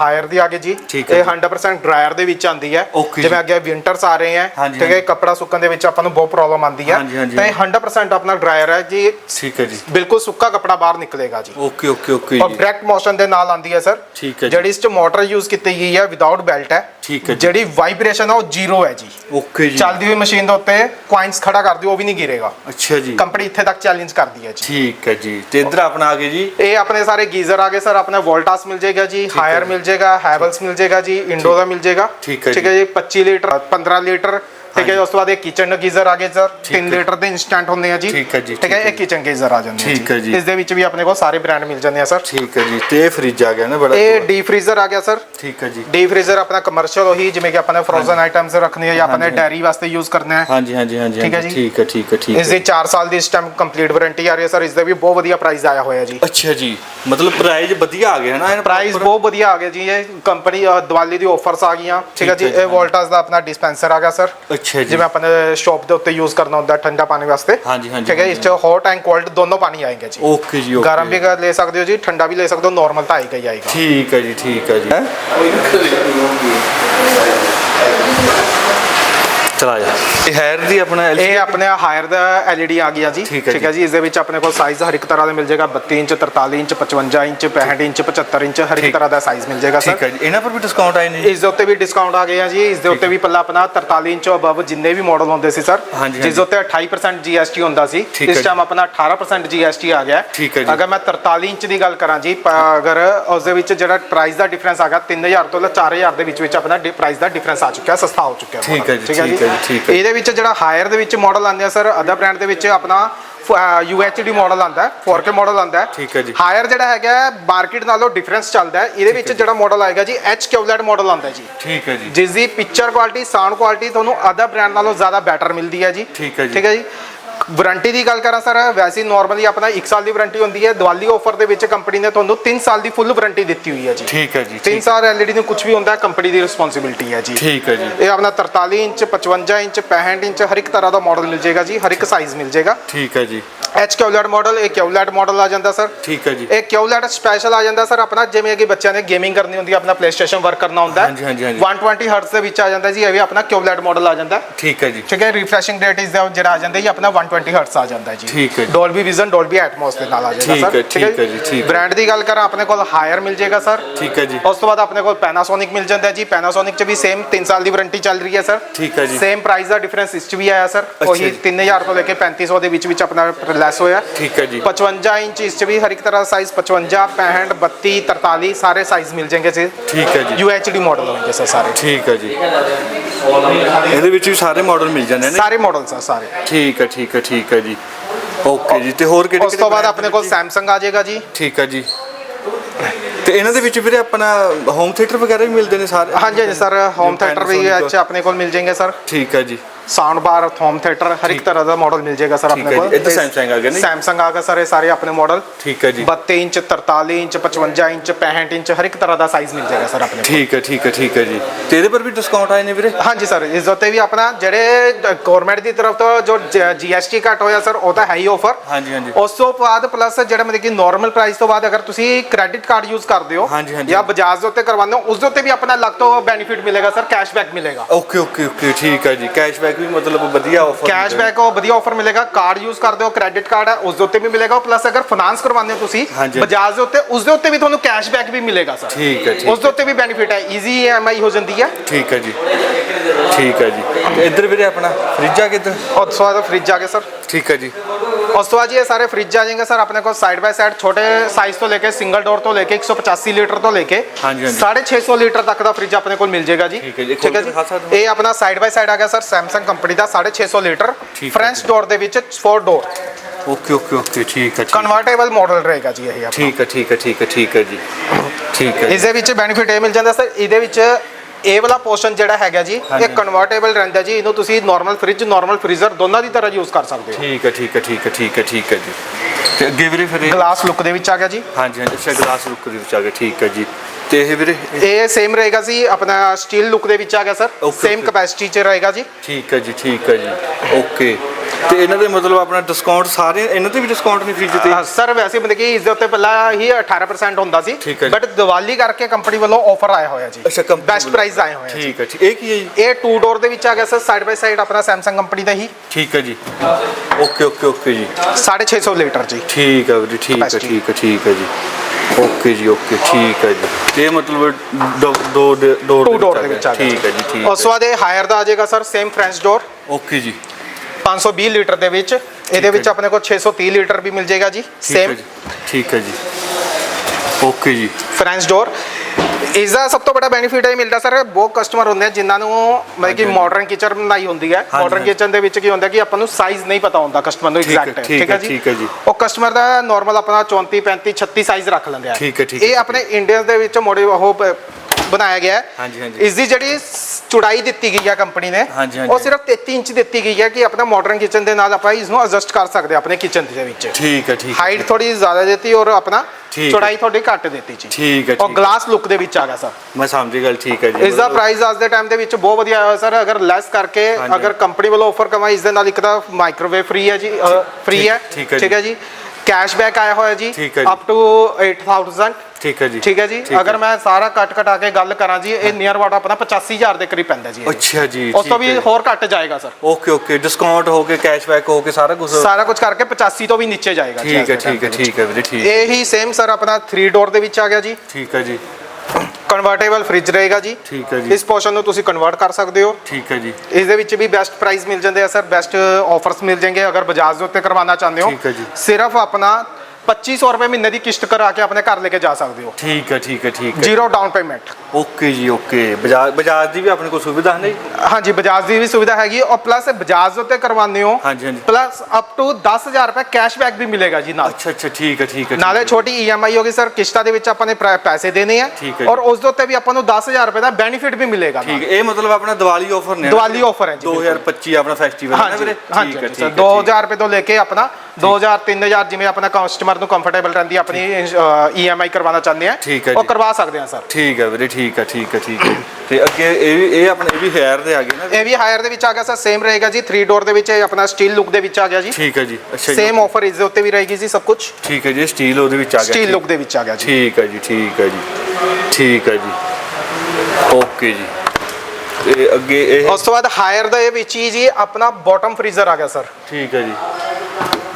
ਹਾਇਰ ਦੀ ਆ ਗਈ ਜੀ। ਇਹ ਜੀ। 100% ਡਰਾਇਰ ਦੇ ਵਿੱਚ ਆਂਦੀ ਹੈ। ਜਿਵੇਂ। ਅੱਗੇ ਵਿੰਟਰਸ ਆ ਰਹੇ ਹੈ ਠੀਕ ਹੈ। ਕੱਪੜਾ ਸੁੱਕਣ ਦੇ ਵਿੱਚ ਆਪਾਂ ਨੂੰ ਬਹੁਤ ਪ੍ਰੋਬਲਮ ਆਂਦੀ ਹੈ। ਤਾਂ ਇਹ 100% ਆਪਣਾ ਡਰਾਇਰ ਹੈ ਜੀ। ਠੀਕ ਹੈ ਜੀ। ਬਿਲਕੁਲ ਸੁੱਕਾ ਕੱਪੜਾ ਬਾਹਰ ਨਿਕਲੇਗਾ ਜੀ। ਓਕੇ ਓਕੇ ਓਕੇ ਔਰ ਡਾਇਰੈਕਟ ਮੋਸ਼ਨ ਦੇ ਨਾਲ ਆਂਦੀ ਹੈ ਸਰ ਠੀਕ ਹੈ। ਜਿਹੜੀ ਇਸ ਚ ਮੋਟਰ ਯੂਜ਼ ਕੀਤੀ ਗਈ ਹੈ ਵਿਦਆਊਟ ਬੈਲਟ ਹੈ। ਠੀਕ ਹੈ। ਜਿਹੜੀ ਵਾਈਬ੍ਰੇਸ਼ਨ ਹੈ ਉਹ ਜ਼ੀਰੋ ਹੈ ਜੀ। ਓਕੇ ਜੀ। ਚੱਲਦੀ ਹੋਈ ਮਸ਼ੀਨ ਦੇ ਉੱਤੇ ਕੁਆਇਨਸ ਖੜਾ ਕਰ ਦਿਓ ਉਹ ਵੀ ਨਹੀਂ ਗਿਰੇਗਾ। ਅੱਛਾ ਜੀ। ਕੰਪਨੀ ਇੱਥੇ ਤੱਕ ਚੈਲੰਜ ਕਰਦੀ ਹੈ ਜੀ। ਠੀਕ ਹੈ ਜੀ। ਤੇ ਇੱਧਰ ਆਪਣਾ ਆ ਗਏ ਜੀ। ਇਹ ਆਪਣੇ ਸਾਰੇ ਗੀਜ਼ਰ ਆ ਗਏ ਸਰ ਆਪਣਾ ਵੋਲਟਾਸ ਮਿਲ ਜਾਏਗਾ ਜੀ ਹੈ ਹਾਇਰ ਜੀ। ਮਿਲ ਜਾਏਗਾ ਹੈਵਲਸ ਮਿਲ ਜਾਏਗਾ ਜੀ ਇੰਡੋ ਦਾ ਮਿਲ ਜਾਏਗਾ ਠੀਕ ਹੈ ਠੀਕ ਹੈ ਜੀ 25 ਲੀਟਰ 15 ਲੀਟਰ ਠੀਕ ਹੈ ਜੀ ਉਸ ਤੋਂ ਬਾਅਦ ਇਹ ਕਿਚਨ ਗੀਜ਼ਰ ਆ ਗਏ ਸਰ ਠੀਕ 3 ਹੈ। ਲੀਟਰ ਦੇ ਇਨਸਟੈਂਟ ਹੁੰਦੇ ਆ ਜੀ। ਠੀਕ ਹੈ ਜੀ, ਠੀਕ ਹੈ ਹੈ ਇਹ ਕਿਚਨ ਗੀਜ਼ਰ ਆ ਜਾਂਦੇ ਆ ਠੀਕ ਹੈ ਜੀ। ਇਸ ਦੇ ਵਿੱਚ ਵੀ ਆਪਣੇ ਕੋਲ ਸਾਰੇ ਬ੍ਰਾਂਡ ਮਿਲ ਜਾਂਦੇ ਆ ਸਰ ਠੀਕ ਹੈ ਜੀ ਤੇ ਇਹ ਫ੍ਰਿਜ ਆ ਗਿਆ ਨਾ ਬੜਾ ਇਹ ਡੀ ਫ੍ਰੀਜ਼ਰ ਆ ਗਿਆ ਸਰ ਠੀਕ ਹੈ ਜੀ। ਡੀ ਫ੍ਰੀਜ਼ਰ ਆਪਣਾ ਕਮਰਸ਼ੀਅਲ ਉਹੀ ਜਿਵੇਂ ਕਿ ਆਪਾਂ ਨੇ ਫਰੋਜ਼ਨ ਆਈਟਮਸ ਰੱਖਣੀ ਹੈ ਜਾਂ ਆਪਾਂ ਨੇ ਹਾਂਜੀ। ਡੈਰੀ ਵਾਸਤੇ ਯੂਜ਼ ਕਰਨਾ ਹੈ। ਹਾਂਜੀ ਹਾਂਜੀ ਹਾਂਜੀ ਠੀਕ ਹੈ ਜੀ। ਠੀਕ ਹੈ ਠੀਕ ਹੈ ਠੀਕ ਇਸ ਹੈ। ਦੀ 4 ਸਾਲ ਦੀ ਇਸ ਟਾਈਮ ਕੰਪਲੀਟ ਵਾਰੰਟੀ ਆ ਰਹੀ ਹੈ ਸਰ ਇਸ ਦਾ ਵੀ ਬਹੁਤ ਵਧੀਆ ਪ੍ਰਾਈਸ ਆਇਆ ਹੋਇਆ ਜੀ। ਅੱਛਾ ਜੀ ਮਤਲਬ ਪ੍ਰਾਈਸ ਵਧੀਆ ਆ ਗਿਆ ਨਾ ਇਹਨਾਂ ਪ੍ਰਾਈਸ? ਬਹੁਤ ਵਧੀਆ ਆ ਗਿਆ ਜੀ। ਇਹ ਕੰਪਨੀ ਦੀਵਾਲੀ ਦੀ ਆਫਰਸ ਆ ਗਈਆਂ। ਠੀਕ ਹੈ ਹੈ ਜੀ, ਇਹ ਵੋਲਟਾਸ ਦਾ ਆਪਣਾ ਡਿਸਪੈਂਸਰ ਆ ਗਿਆ ਸਰ ਅੱਛਾ ਜੀ। ਜਿਵੇਂ ਆਪਾਂ ਨੇ ਸ਼ਾਪ ਦੇ ਉੱਤੇ ਯੂਜ਼ ਕਰਨਾ ਹੁੰਦਾ ਠੰਡਾ ਪਾਣੀ ਵਾਸਤੇ। ਹਾਂਜੀ, ਹਾਂਜੀ, ਠੀਕ ਹੈ ਇਸ ਚ ਹੌਟ ਐਂਡ ਕੋਲਡ ਦੋਨੋਂ ਪਾਣੀ ਆਏਗਾ ਜੀ। ਓਕੇ ਜੀ ਓਕੇ ਗਰਮ ਵੀ ਲੈ ਸਕਦੇ ਹੋ ਜੀ ਠੰਡਾ ਵੀ ਲੈ ਸਕਦੇ ਹੋ ਨਾਰਮਲ ਤਾਂ ਆਏਗਾ ਹੀ ਆਏਗਾ। ਠੀਕ ਹੈ ਜੀ ਠੀਕ ਹੈ ਜੀ। ਚਲਾ ਜਾ ਇਹ ਹੈਰ ਦੀ ਆਪਣਾ LCD ਇਹ ਆਪਣੇ ਹਾਇਰ ਦਾ LED ਆ ਗਿਆ ਜੀ। ਠੀਕ ਹੈ ਠੀਕ ਹੈ ਜੀ। ਇਸ ਦੇ ਵਿੱਚ ਆਪਣੇ ਕੋਲ ਸਾਈਜ਼ ਹਰ ਇੱਕ ਤਰ੍ਹਾਂ ਦਾ ਮਿਲ ਜਾਏਗਾ। 32 inch 43 inch 55 inch 65 inch 75 inch ਹਰ ਇੱਕ ਠੀਕ। ਤਰ੍ਹਾਂ ਦਾ ਸਾਈਜ਼ ਮਿਲ ਜਾਏਗਾ ਠੀਕ ਸਰ ਹੈ ਜੀ। ਇਹਨਾਂ ਪਰ ਵੀ ਡਿਸਕਾਊਂਟ ਆਏ ਨੇ ਜੀ? ਇਸ ਦੇ ਉੱਤੇ ਵੀ ਡਿਸਕਾਊਂਟ ਆ ਗਏ ਆ ਜੀ। ਇਸ ਦੇ ਉੱਤੇ ਵੀ ਪਹਿਲਾਂ ਆਪਣਾ 43 ਇੰਚ ਅਬਵ ਜਿੰਨੇ ਵੀ ਮਾਡਲ ਹੁੰਦੇ ਸੀ ਸਰ। ਹਾਂਜੀ, ਜਿਸ ਦੇ ਉੱਤੇ 28% GST ਹੁੰਦਾ ਸੀ। ਠੀਕ ਹੈ ਇਸ ਜੀ। ਟਾਈਮ ਆਪਣਾ 18% GST ਆ ਗਿਆ। ਅਗਰ ਮੈਂ 43 ਇੰਚ ਦੀ ਗੱਲ ਕਰਾਂ ਜੀ ਅਗਰ ਉਸ ਦੇ ਵਿੱਚ ਜਿਹੜਾ ਪ੍ਰਾਈਸ ਦਾ ਡਿਫਰੈਂਸ ਆ ਗਿਆ 3000 ਤੋਂ ਲੈ 4000 ਦੇ ਵਿੱਚ ਵਿੱਚ ਆਪਣਾ ਪ੍ਰਾਈਸ ਦਾ ਡਿਫਰੈਂਸ ਆ ਚੁੱਕਿਆ ਸਸਤਾ ਹੋ ਚੁੱਕਿਆ। ਠੀਕ ਹੈ ਜੀ, ਠੀਕ ਹੈ ਜੀ, ਠੀਕ ਹੈ। ਇਹਦੇ ਵਿੱਚ ਜਿਹੜਾ ਹਾਇਰ ਦੇ ਵਿੱਚ ਮਾਡਲ ਆਉਂਦੇ ਆ ਸਰ ਅਦਰ ਬ੍ਰਾਂਡ ਦੇ ਵਿੱਚ ਆਪਣਾ UHD ਮਾਡਲ ਆਂਦਾ ਹੈ 4K ਮਾਡਲ ਆਂਦਾ ਹੈ। ਠੀਕ ਹੈ ਜੀ। ਹਾਇਰ ਜਿਹੜਾ ਹੈਗਾ ਮਾਰਕੀਟ ਨਾਲੋਂ ਡਿਫਰੈਂਸ ਚੱਲਦਾ ਹੈ। ਇਹਦੇ ਵਿੱਚ ਜਿਹੜਾ ਮਾਡਲ ਆਏਗਾ ਜੀ H QLED ਮਾਡਲ ਆਂਦਾ ਜੀ। ਠੀਕ ਹੈ ਜੀ। ਜਿਸ ਦੀ ਪਿਕਚਰ ਕੁਆਲਿਟੀ ਸਾਊਂਡ ਕੁਆਲਿਟੀ ਤੁਹਾਨੂੰ ਅਦਰ ਬ੍ਰਾਂਡ ਨਾਲੋਂ ਜ਼ਿਆਦਾ ਬੈਟਰ ਮਿਲਦੀ ਹੈ ਜੀ। ਠੀਕ ਹੈ ਜੀ। ਠੀਕ ਹੈ ਜੀ। ਵਾਰੰਟੀ ਦੀ ਗੱਲ ਕਰਾਂ ਸਰ ਵੈਸੇ ਨਾਰਮਲੀ ਆਪਣਾ 1 ਸਾਲ ਦੀ ਵਾਰੰਟੀ ਹੁੰਦੀ ਹੈ। ਦੀਵਾਲੀ ਆਫਰ ਦੇ ਵਿੱਚ ਕੰਪਨੀ ਨੇ ਤੁਹਾਨੂੰ 3 ਸਾਲ ਦੀ ਫੁੱਲ ਵਾਰੰਟੀ ਦਿੱਤੀ ਹੋਈ ਹੈ ਜੀ। ਠੀਕ ਹੈ ਜੀ 3 ਠੀਕ- ਸਾਲ LED ਨੂੰ ਕੁਝ ਵੀ ਹੁੰਦਾ ਹੈ ਕੰਪਨੀ ਦੀ ਰਿਸਪੌਂਸਿਬਿਲਟੀ ਹੈ ਜੀ। ਠੀਕ ਹੈ ਜੀ। ਇਹ ਆਪਣਾ 43 ਇੰਚ 55 ਇੰਚ 65 ਇੰਚ ਹਰ ਇੱਕ ਤਰ੍ਹਾਂ ਦਾ ਮਾਡਲ ਮਿਲ ਜਾਏਗਾ ਜੀ ਹਰ ਇੱਕ ਸਾਈਜ਼ ਮਿਲ ਜਾਏਗਾ। ਠੀਕ ਹੈ ਜੀ। H QLED ਮਾਡਲ ਇਹ QLED ਮਾਡਲ ਆ ਜਾਂਦਾ ਸਰ। ਠੀਕ ਹੈ ਜੀ। ਇਹ QLED ਸਪੈਸ਼ਲ ਆ ਜਾਂਦਾ ਸਰ ਆਪਣਾ ਜਿਵੇਂ ਕਿ ਬੱਚਿਆਂ ਨੇ ਗੇਮਿੰਗ ਕਰਨੀ ਹੁੰਦੀ ਹੈ ਆਪਣਾ ਪਲੇਸਟੇਸ਼ਨ ਵਰਕ ਕਰਨਾ ਹੁੰਦਾ ਹਾਂਜੀ, ਹਾਂਜੀ, ਹਾਂਜੀ। 120 ਹਰਟਜ਼ ਦੇ ਵਿੱਚ ਆ ਜਾਂਦਾ ਜੀ ਇਹ ਵੀ ਆਪਣਾ QLED ਮਾਡਲ ਆ ਜਾਂਦਾ। ਠੀਕ ਹੈ ਜੀ। ਠੀਕ ਹੈ ਰਿਫਰੈਸ਼ਿੰਗ ਰੇਟ ਇਸ ਦਾ ਜਿਹੜਾ ਆ ਜਾਂਦਾ ਜੀ ਆਪਣਾ 120 ਹਰਟਜ਼ ਆ ਜਾਂਦਾ ਜੀ। ਠੀਕ ਹੈ ਜੀ। ਡੋਲਬੀ ਵਿਜ਼ਨ ਡੋਲਬੀ ਐਟਮੋਸ ਦੇ ਨਾਲ ਆ ਜਾਂਦਾ ਠੀਕ ਸਰ ਹੈ, ਠੀਕ ਹੈ ਜੀ, ਠੀਕ ਹੈ। ਬ੍ਰਾਂਡ ਦੀ ਗੱਲ ਕਰਾਂ ਆਪਣੇ ਕੋਲ ਹਾਇਰ ਮਿਲ ਜਾਏਗਾ ਸਰ ਠੀਕ ਹੈ ਜੀ। ਉਸ ਤੋਂ ਬਾਅਦ ਆਪਣੇ ਕੋਲ ਪੈਨਾਸੋਨਿਕ ਮਿਲ ਜਾਂਦਾ ਹੈ ਜੀ। ਪੈਨਾਸੋਨਿਕ ਚ ਵੀ ਸੇਮ 3 ਸਾਲ ਦੀ ਵਾਰੰਟੀ ਚੱਲ ਰਹੀ ਹੈ ਸਰ ਠੀਕ ਹੈ ਜੀ। ਸੇਮ ਪ੍ਰਾਈਸ ਦਾ ਡਿਫਰੈਂਸ ਇਸ ਚ ਵੀ ਆਇਆ ਸਰ ਅੱਛਾ ਉਹੀ ਜੀ। 3000 ਤੋਂ ਲੈ ਕੇ 3500 ਦੇ ਵਿੱਚ ਵਿੱਚ ਆਪਣਾ ਲੈਸ ਹੋਇਆ। ਠੀਕ ਹੈ ਜੀ। 55 ਇੰਚ ਇਸ ਚ ਵੀ ਹਰ ਇੱਕ ਤਰ੍ਹਾਂ ਦਾ ਸਾਈਜ਼ 55 65 32 43 ਸਾਰੇ ਸਾਈਜ਼ ਮਿਲ ਜਾਣਗੇ ਜੀ ਠੀਕ ਹੈ ਜੀ। UHD ਮਾਡਲ ਹੋਣਗੇ ਸਰ ਸਾਰੇ। ਠੀਕ ਹੈ ਜੀ। ਇਹਦੇ ਵਿੱਚ ਵੀ ਸਾਰੇ ਮਾਡਲ ਮਿਲ ਜਾਂਦੇ ਨੇ? ਸਾਰੇ ਮਾਡਲ ਸਰ ਸਾਰੇ। ਠੀਕ ਹੈ ਠੀਕ ਹੈ ਠੀਕ ਹੈ ਜੀ। ਓਕੇ ਜੀ ਤੇ ਹੋਰ ਕਿਹੜੇ ਉਸ ਤੋਂ ਬਾਅਦ ਆਪਣੇ ਕੋਲ Samsung ਆ ਜਾਏਗਾ ਜੀ। ਠੀਕ ਹੈ ਜੀ। ਤੇ ਇਹਨਾਂ ਦੇ ਵਿੱਚ ਵੀਰੇ ਆਪਣਾ ਹੋਮ ਥੀਏਟਰ ਵਗੈਰਾ ਵੀ ਮਿਲਦੇ ਨੇ ਸਾਰੇ? ਹਾਂਜੀ ਹਾਂਜੀ ਸਰ ਹੋਮ ਥੀਏਟਰ ਵੀ ਅੱਛਾ ਆਪਣੇ ਕੋਲ ਮਿਲ ਜਾਣਗੇ ਸਰ। ਠੀਕ ਹੈ ਜੀ। ਸਾਊਂਡ ਬਾਰ ਹੋਮ ਥੀਏਟਰ ਹਰ ਇੱਕ। ਤਰ੍ਹਾਂ ਦਾ ਮਾਡਲ ਮਿਲ ਜਾਏਗਾ ਸਰ ਆਪਣੇ ਕੋਲ। ਇਹ ਤਾਂ Samsung ਆ ਗਿਆ ਨਹੀਂ? Samsung ਆ ਗਿਆ ਸਰ ਇਹ ਸਾਰੇ ਆਪਣੇ ਮਾਡਲ ਠੀਕ ਹੈ ਜੀ। 32 ਇੰਚ 43 ਇੰਚ 55 ਇੰਚ 65 ਇੰਚ ਹਰ ਇੱਕ ਤਰ੍ਹਾਂ ਦਾ ਸਾਈਜ਼ ਮਿਲ ਜਾਏਗਾ ਸਰ ਆਪਣੇ ਕੋਲ। ਠੀਕ ਹੈ ਠੀਕ ਹੈ ਠੀਕ ਹੈ ਜੀ। ਤੇ ਇਹਦੇ ਪਰ ਵੀ ਡਿਸਕਾਊਂਟ ਆਏ ਨੇ ਵੀਰੇ? ਹਾਂਜੀ ਸਰ ਇਸ ਉੱਤੇ ਵੀ ਆਪਣਾ ਜਿਹੜੇ ਗਵਰਨਮੈਂਟ ਦੀ ਤਰਫ ਤੋਂ ਜੋ ਜੀਐਸਟੀ ਘਟ ਹੋਇਆ ਸਰ ਉਹ ਤਾਂ ਹੈ ਹੀ ਆਫਰ ਹਾਂਜੀ ਹਾਂਜੀ। ਉਸ ਤੋਂ ਬਾਅਦ ਪਲੱਸ ਜਿਹੜਾ ਮਤਲਬ ਕਿ ਨਾਰਮਲ ਪ੍ਰਾਈਸ ਤੋਂ ਬਾਅਦ ਅਗਰ ਤੁਸੀਂ ਕ੍ਰੈਡਿਟ ਕਾਰਡ ਯੂਜ਼ ਕਰਦੇ ਹੋ। ਜਾਂ ਬਜਾਜ ਦੇ ਉੱਤੇ ਕਰਵਾਉਂਦੇ ਹੋ ਉਸ ਦੇ ਉੱਤੇ ਵੀ ਆਪਣਾ ਅਲੱਗ ਤੋਂ ਬੈਨੀਫਿਟ ਮਿਲੇਗਾ ਸਰ ਕੈਸ਼ਬੈਕ ਮਿਲੇਗਾ। ਓਕੇ ਓਕੇ ਓਕੇ ਠੀਕ ਹੈ ਜੀ। ਕੈਸ਼ਬੈਕ ਵੀ ਮਤਲਬ ਵਧੀਆ ਆਫਰ ਕੈਸ਼ਬੈਕ ਉਹ ਵਧੀਆ ਆਫਰ ਮਿਲੇਗਾ ਕਾਰਡ ਯੂਜ਼ ਕਰਦੇ ਹੋ ਕ੍ਰੈਡਿਟ ਕਾਰਡ ਹੈ ਉਸ ਦੇ ਉੱਤੇ ਵੀ ਮਿਲੇਗਾ ਪਲੱਸ ਅਗਰ ਫਾਈਨਾਂਸ ਕਰਵਾਉਂਦੇ ਹੋ ਤੁਸੀਂ ਹਾਂਜੀ। ਬਜਾਜ ਦੇ ਉੱਤੇ ਉਸ ਦੇ ਉੱਤੇ ਵੀ ਤੁਹਾਨੂੰ ਕੈਸ਼ਬੈਕ ਵੀ ਮਿਲੇਗਾ ਸਰ ਠੀਕ ਹੈ ਉਸ ਠੀਕ ਦੇ ਉੱਤੇ ਵੀ ਬੈਨੀਫਿਟ ਹੈ ਈਜ਼ੀ ਈਐਮਆਈ ਹੋ ਜਾਂਦੀ ਹੈ ਠੀਕ ਹੈ ਜੀ ਠੀਕ ਹੈ ਜੀ ਤੇ ਇੱਧਰ ਵੀਰੇ ਆਪਣਾ ਫ੍ਰਿਜ ਆ ਕਿੱਧਰ ਉਸ ਤੋਂ ਬਾਅਦ ਫ੍ਰਿਜ ਆ ਗਿਆ ਸਰ ਠੀਕ ਹੈ ਜੀ ਉਸ ਤੋਂ ਬਾਅਦ ਜੀ ਇਹ ਸਾਰੇ ਫ੍ਰਿਜ ਆ ਜਾਣਗੇ ਸਰ ਆਪਣੇ ਕੋਲ ਸਾਈਡ ਬਾਈ ਸਾਈਡ ਛੋਟੇ ਸਾਈਜ਼ ਤੋਂ ਲੈ ਕੇ ਸਿੰਗਲ ਡੋਰ ਤੋਂ ਲੈ ਕੇ 185 ਲੀਟਰ ਤੋਂ ਲੈ ਕੇ ਹਾਂਜੀ, ਹਾਂਜੀ। 650 ਲੀਟਰ ਤੱਕ ਦਾ ਫ੍ਰਿਜ ਆਪਣੇ ਕੋਲ ਮਿਲ ਜਾਏਗਾ ਜੀ ਠੀਕ ਹੈ ਜੀ, ਖੋਲ ਕੇ ਦਿਖਾ ਸਕਦੇ ਹੋ? ਇਹ ਆਪਣਾ ਸਾਈਡ ਬਾਈ ਸਾਈਡ ਆ ਗਿਆ ਸਰ Samsung ਕੰਪਨੀ ਦਾ 650 ਲੀਟਰ ਠੀਕ ਹੈ ਫ੍ਰੈਂਚ। ਡੋਰ ਦੇ ਵਿੱਚ 4 ਡੋਰ ਓਕੇ ਓਕੇ ਓਕੇ ਠੀਕ ਹੈ ਠੀਕ- ਕਨਵਰਟੇਬਲ ਮਾਡਲ ਰਹੇਗਾ ਜੀ ਇਹ ਆਪਣਾ। ਠੀਕ ਹੈ ਠੀਕ ਹੈ ਠੀਕ ਹੈ ਠੀਕ ਹੈ ਜੀ। ਠੀਕ ਹੈ ਇਸ ਦੇ ਵਿੱਚ ਬੈਨੀਫਿਟ ਇਹ ਮਿਲ ਜਾਂਦਾ ਸਰ ਇਹਦੇ ਵਿੱਚ ਇਹ ਵਾਲਾ ਪੋਰਸ਼ਨ ਜਿਹੜਾ ਹੈਗਾ ਜੀ ਹਾਂਜੀ। ਇਹ ਕਨਵਰਟੇਬਲ ਰਹਿੰਦਾ ਜੀ ਇਹਨੂੰ ਤੁਸੀਂ ਨਾਰਮਲ ਫ੍ਰਿਜ ਨਾਰਮਲ ਫ੍ਰੀਜ਼ਰ ਦੋਨਾਂ ਦੀ ਤਰ੍ਹਾਂ ਯੂਜ਼ ਕਰ ਸਕਦੇ ਹੋ। ਠੀਕ ਹੈ ਠੀਕ ਹੈ ਠੀਕ ਹੈ ਠੀਕ ਹੈ ਠੀਕ ਹੈ ਜੀ। ਤੇ ਅੱਗੇ ਵੀਰੇ ਫਿਰ ਇਹ ਗਲਾਸ ਲੁੱਕ ਦੇ ਵਿੱਚ ਆ ਗਿਆ ਜੀ। ਹਾਂਜੀ ਹਾਂਜੀ ਅੱਛਾ ਗਲਾਸ ਲੁੱਕ ਦੇ ਵਿੱਚ ਆ ਗਿਆ ਠੀਕ ਹੈ ਜੀ। ਤੇ ਇਹ ਵੀਰੇ ਇਹ ਸੇਮ ਰਹੇਗਾ ਜੀ ਆਪਣਾ ਸਟੀਲ ਲੁੱਕ ਦੇ ਵਿੱਚ ਆ ਗਿਆ ਸਰ ਸੇਮ. ਕਪੈਸਿਟੀ ਚ ਰਹੇਗਾ ਜੀ। ਠੀਕ ਹੈ ਜੀ ਠੀਕ ਹੈ ਜੀ। ਓਕੇ ਤੇ ਇਹਨਾਂ ਦੇ ਮਤਲਬ ਆਪਣਾ ਡਿਸਕਾਊਂਟ ਸਾਰੇ ਇਹਨਾਂ ਤੇ ਵੀ ਡਿਸਕਾਊਂਟ ਨਹੀਂ ਫ੍ਰਿਜ ਤੇ ਸਰ ਵੈਸੇ ਮਤਲਬ ਕਿ ਇਸ ਦੇ ਉੱਤੇ ਪਹਿਲਾਂ ਹੀ 18% ਹੁੰਦਾ ਸੀ ਜੀ। ਬਟ ਦੀਵਾਲੀ ਕਰਕੇ ਕੰਪਨੀ ਵੱਲੋਂ ਆਫਰ ਆਇਆ ਹੋਇਆ ਜੀ। ਅੱਛਾ ਕੰਪਨੀ ਬੈਸਟ ਪ੍ਰਾਈਸ ਆਏ ਹੋਏ ਜੀ। ਠੀਕ ਹੈ ਠੀਕ ਇਹ ਕੀ ਹੈ ਜੀ? ਇਹ ਟੂ ਡੋਰ ਦੇ ਵਿੱਚ ਆ ਗਿਆ ਸਰ ਸਾਈਡ ਬਾਈ ਸਾਈਡ ਆਪਣਾ Samsung ਕੰਪਨੀ ਦਾ ਹੀ। ਠੀਕ ਹੈ ਜੀ। ਓਕੇ ਓਕੇ ਓਕੇ ਜੀ। 650 ਲੀਟਰ ਜੀ। ਠੀਕ ਹੈ ਵੀਰੇ ਠੀਕ ਹੈ। ਠੀਕ ਹੈ ਠੀਕ ਹੈ ਜੀ। ਓਕੇ ਜੀ ਓਕੇ ਠੀਕ ਹੈ ਜੀ। ਇਹ ਮਤਲਬ ਦੋ ਦੋ ਦੋ ਟੂ ਡੋਰ ਦੇ ਵਿੱਚ ਆ ਗਿਆ। ਠੀਕ ਹੈ ਜੀ ਠੀਕ ਉਸ ਤੋਂ ਬਾਅਦ ਇਹ ਹਾਇਰ ਦਾ ਆ ਜਾਏਗਾ sir same French door okay ਜੀ। 520 ਲੀਟਰ ਦੇ ਵਿੱਚ। ਇਹਦੇ ਵਿੱਚ। ਆਪਣੇ ਕੋਲ 630 ਲੀਟਰ ਵੀ ਮਿਲ ਜਾਏਗਾ ਜੀ ਠੀਕ ਹੈ ਸੇਮ ਜੀ ਠੀਕ ਹੈ ਜੀ। ਓਕੇ ਜੀ। ਫ੍ਰੈਂਚ ਡੋਰ ਇਸ ਦਾ ਸਭ ਤੋਂ ਵੱਡਾ ਬੈਨੀਫਿਟ ਇਹ ਮਿਲਦਾ ਸਰ ਬਹੁਤ ਕਸਟਮਰ ਹੁੰਦੇ ਆ ਜਿਨ੍ਹਾਂ ਨੂੰ ਮਤਲਬ ਕਿ। ਮਾਡਰਨ ਕਿਚਨ ਬਣਾਈ ਹੁੰਦੀ ਹੈ ਮਾਡਰਨ। ਕਿਚਨ ਦੇ ਵਿੱਚ ਕੀ ਹੁੰਦਾ ਕਿ ਆਪਾਂ ਨੂੰ ਸਾਈਜ਼ ਨਹੀਂ ਪਤਾ ਹੁੰਦਾ ਕਸਟਮਰ ਨੂੰ ਐਗਜ਼ੈਕਟ ਠੀਕ ਹੈ, ਠੀਕ ਹੈ ਜੀ। ਉਹ ਕਸਟਮਰ ਦਾ ਨਾਰਮਲ ਆਪਣਾ 34 35 36 ਸਾਈਜ਼ ਰੱਖ ਲੈਂਦੇ ਆ ਇਹ ਆਪਣੇ ਇੰਡੀਅਨ ਦੇ ਵਿੱਚ ਮੋੜੇ ਉਹ ਬਣਾਇਆ ਗਿਆ ਹੈ ਹਾਂਜੀ, ਹਾਂਜੀ। ਇਸ ਦੀ ਜਿਹੜੀ ਚੌੜਾਈ ਦਿੱਤੀ ਗਈ ਹੈ ਕੰਪਨੀ ਨੇ ਹਾਂਜੀ, ਹਾਂਜੀ। ਉਹ ਸਿਰਫ 33 ਇੰਚ ਦਿੱਤੀ ਗਈ ਹੈ ਕਿ ਆਪਣਾ ਮਾਡਰਨ ਕਿਚਨ ਦੇ ਨਾਲ ਆਪਾਂ ਇਸ ਨੂੰ ਐਡਜਸਟ ਕਰ ਸਕਦੇ ਹਾਂ ਆਪਣੇ ਕਿਚਨ ਦੇ ਵਿੱਚ ਠੀਕ ਹੈ ਠੀਕ ਹੈ ਹਾਈਟ ਥੋੜੀ ਜ਼ਿਆਦਾ ਦਿੱਤੀ ਔਰ ਆਪਣਾ ਠੀਕ ਹੈ। ਚੌੜਾਈ ਥੋੜੀ ਘੱਟ ਦਿੱਤੀ ਜੀ ਠੀਕ ਹੈ ਔਰ ਠੀਕ ਹੈ। ਗਲਾਸ ਲੁੱਕ ਦੇ ਵਿੱਚ ਆ ਗਿਆ ਸਰ ਮੈਂ ਸਮਝ ਗੱਲ ਠੀਕ ਹੈ ਜੀ ਇਸ ਦਾ ਪ੍ਰਾਈਸ ਅੱਜ ਦੇ ਟਾਈਮ ਦੇ ਵਿੱਚ ਬਹੁਤ ਵਧੀਆ ਹੋਇਆ ਸਰ ਅਗਰ ਲੈਸ ਕਰਕੇ ਹਾਂਜੀ। ਅਗਰ ਕੰਪਨੀ ਵੱਲੋਂ ਆਫਰ ਕਰਵਾ ਇਸ ਦੇ ਨਾਲ ਇੱਕ ਤਾਂ ਮਾਈਕ੍ਰੋਵੇਵ ਫ੍ਰੀ ਹੈ ਜੀ ਫ੍ਰੀ ਹੈ ਠੀਕ ਹੈ ਜੀ। ਠੀਕ ਹੈ ਜੀ ਕੈਸ਼ਬੈਕ ਆਇਆ ਹੋਇਆ ਜੀ ਠੀਕ ਹੈ ਜੀ। ਅਪ ਟੂ 8000 ਠੀਕ ਹੈ ਜੀ ਠੀਕ ਹੈ ਜੀ ਅਗਰ ਮੈਂ ਸਾਰਾ ਕੱਟ ਕਟਾ ਕੇ ਗੱਲ ਕਰਾਂ ਜੀ ਇਹ ਨੀਅਰ ਅਬਾਊਟ ਆਪਣਾ 85000 ਦੇ ਕਰੀਬ ਪੈਂਦਾ ਜੀ ਇਹ। ਅੱਛਾ ਜੀ ਉਸ ਤੋਂ ਵੀ। ਹੋਰ ਘੱਟ ਜਾਏਗਾ ਸਰ ਓਕੇ ਓਕੇ ਡਿਸਕਾਊਂਟ ਹੋ ਕੇ ਕੈਸ਼ਬੈਕ ਹੋ ਕੇ ਸਾਰਾ ਕੁਝ ਸਾਰਾ ਕੁਝ ਕਰਕੇ 85 ਤੋਂ ਵੀ ਨੀਚੇ ਜਾਏਗਾ ਜੀ ਠੀਕ ਹੈ ਅੱਜ ਦੇ ਠੀਕ ਹੈ time ਠੀਕ ਹੈ ਵੀਰੇ ਠੀਕ। ਇਹੀ ਸੇਮ ਸਰ ਆਪਣਾ 3 ਡੋਰ ਦੇ ਵਿੱਚ ਆ ਗਿਆ ਜੀ ਠੀਕ ਹੈ ਜੀ ਕਨਵਰਟੇਬਲ ਫ੍ਰਿਜ ਰਹੇਗਾ ਜੀ। ਠੀਕ ਹੈ ਜੀ। ਇਸ ਪੋਰਸ਼ਨ ਨੂੰ ਤੁਸੀਂ ਕਨਵਰਟ ਕਰ ਸਕਦੇ ਹੋ। ਠੀਕ ਹੈ ਜੀ। ਇਸ ਦੇ ਵਿੱਚ ਵੀ ਬੈਸਟ ਪ੍ਰਾਈਸ ਮਿਲ ਜਾਂਦੇ ਆ ਸਰ ਬੈਸਟ ਆਫਰਸ ਮਿਲ ਜਾਣਗੇ ਅਗਰ ਬਜਾਜ ਦੇ ਉੱਤੇ ਕਰਵਾਉਣਾ ਚਾਹੁੰਦੇ ਹੋ। ਠੀਕ ਹੈ ਜੀ। ਸਿਰਫ ਆਪਣਾ 2500 ਰੁਪਏ ਮਹੀਨੇ ਦੀ ਕਿਸ਼ਤ ਕਰਾ ਕੇ ਆਪਣੇ ਘਰ ਲੈ ਕੇ ਜਾ ਸਕਦੇ ਹੋ। ਠੀਕ ਹੈ ਠੀਕ ਹੈ ਠੀਕ ਹੈ। ਜ਼ੀਰੋ ਡਾਊਨ ਪੇਮੈਂਟ ਓਕੇ ਜੀ ਓਕੇ। ਬਜਾਜ ਬਜਾਜ ਦੀ ਵੀ ਆਪਣੇ ਕੋਲ ਸੁਵਿਧਾ ਹੈ ਨਹੀਂ? ਹਾਂਜੀ ਬਜਾਜ ਦੀ ਵੀ ਸੁਵਿਧਾ ਹੈਗੀ ਔਰ ਪਲੱਸ ਬਜਾਜ ਉੱਤੇ ਕਰਵਾਉਂਦੇ ਹੋ ਹਾਂਜੀ ਹਾਂਜੀ। ਪਲੱਸ ਅਪ ਟੂ 10000 ਰੁਪਏ ਕੈਸ਼ਬੈਕ ਵੀ ਮਿਲੇਗਾ ਜੀ ਨਾਲ। ਅੱਛਾ ਅੱਛਾ ਠੀਕ ਹੈ ਠੀਕ ਹੈ ਨਾਲੇ। ਛੋਟੀ ਈਐਮਆਈ ਹੋਗੀ ਸਰ ਕਿਸ਼ਤਾਂ ਦੇ ਵਿੱਚ ਆਪਾਂ ਨੇ ਪ੍ਰਾ- ਪੈਸੇ ਦੇਣੇ ਆ ਠੀਕ ਹੈ ਔਰ ਉਸ ਦੇ ਉੱਤੇ ਵੀ ਆਪਾਂ ਨੂੰ 10000 ਰੁਪਏ ਦਾ ਬੈਨੀਫਿਟ ਵੀ ਮਿਲੇਗਾ ਨਾਲ। ਠੀਕ ਹੈ ਇਹ ਮਤਲਬ ਆਪਣਾ ਦੀਵਾਲੀ ਆਫਰ ਨੇ ਦੀਵਾਲੀ offer ਹੈ ਜੀ, 2025 ਆਪਣਾ ਫੈਸਟੀਵਲ ਹੈ ਨਾ ਹਾਂਜੀ ਵੀਰੇ? ਹਾਂਜੀ ਠੀਕ ਹੈ ਸਰ ਠੀਕ ਹੈ 2000 ਰੁਪਏ ਤੋਂ ਲੈ ਕੇ ਆਪਣਾ 2000 3000 ਜਿਵੇਂ ਆਪਣਾ ਕਸਟਮਰ ਨੂੰ ਕੰਫਰਟੇਬਲ ਰਹਿੰਦੀ ਹੈ ਆਪਣੀ ਈਐਮਆਈ ਕਰਵਾਉਣਾ ਚਾਹੁੰਦੇ ਆ ਠੀਕ ਹੈ ਉਹ ਜੀ। ਕਰਵਾ ਸਕਦੇ ਆ ਸਰ ਠੀਕ ਹੈ ਵੀਰੇ ਠੀਕ ਹੈ ਠੀਕ ਹੈ ਠੀਕ ਹੈ। ਤੇ ਅੱਗੇ ਇਹ ਵੀ ਇਹ ਆਪਣੇ ਇਹ ਵੀ ਹੈਰ ਦੇ ਆ ਗਏ ਨਾ ਇਹ ਵੀ ਹਾਇਰ ਦੇ ਵਿੱਚ ਆ ਗਿਆ ਸਰ ਸੇਮ ਰਹੇਗਾ ਜੀ। 3 ਡੋਰ ਦੇ ਵਿੱਚ ਇਹ ਆਪਣਾ ਸਟੀਲ ਲੁੱਕ ਦੇ ਵਿੱਚ ਆ ਗਿਆ ਜੀ। ਠੀਕ ਹੈ ਜੀ। ਅੱਛਾ ਜੀ ਸੇਮ ਆਫਰ ਇਸ ਦੇ ਉੱਤੇ ਵੀ ਰਹੇਗੀ ਜੀ ਸਭ ਕੁਝ ਠੀਕ ਹੈ ਜੀ ਸਟੀਲ ਉਹਦੇ ਵਿੱਚ ਆ ਗਿਆ। ਸਟੀਲ ਠੀਕ- ਲੁੱਕ ਦੇ ਵਿੱਚ ਆ ਗਿਆ ਜੀ। ਠੀਕ ਹੈ ਜੀ ਠੀਕ ਹੈ ਜੀ। ਠੀਕ ਹੈ ਜੀ। ਓਕੇ ਜੀ। ਤੇ ਅੱਗੇ ਇਹ ਉਸ ਤੋਂ ਬਾਅਦ ਹਾਇਰ ਦੇ ਵਿੱਚ ਹੀ ਜੀ ਆਪਣਾ ਬਾਟਮ ਫ੍ਰੀਜ਼ਰ ਆ ਗਿਆ ਸਰ ਠੀਕ ਹੈ ਜੀ।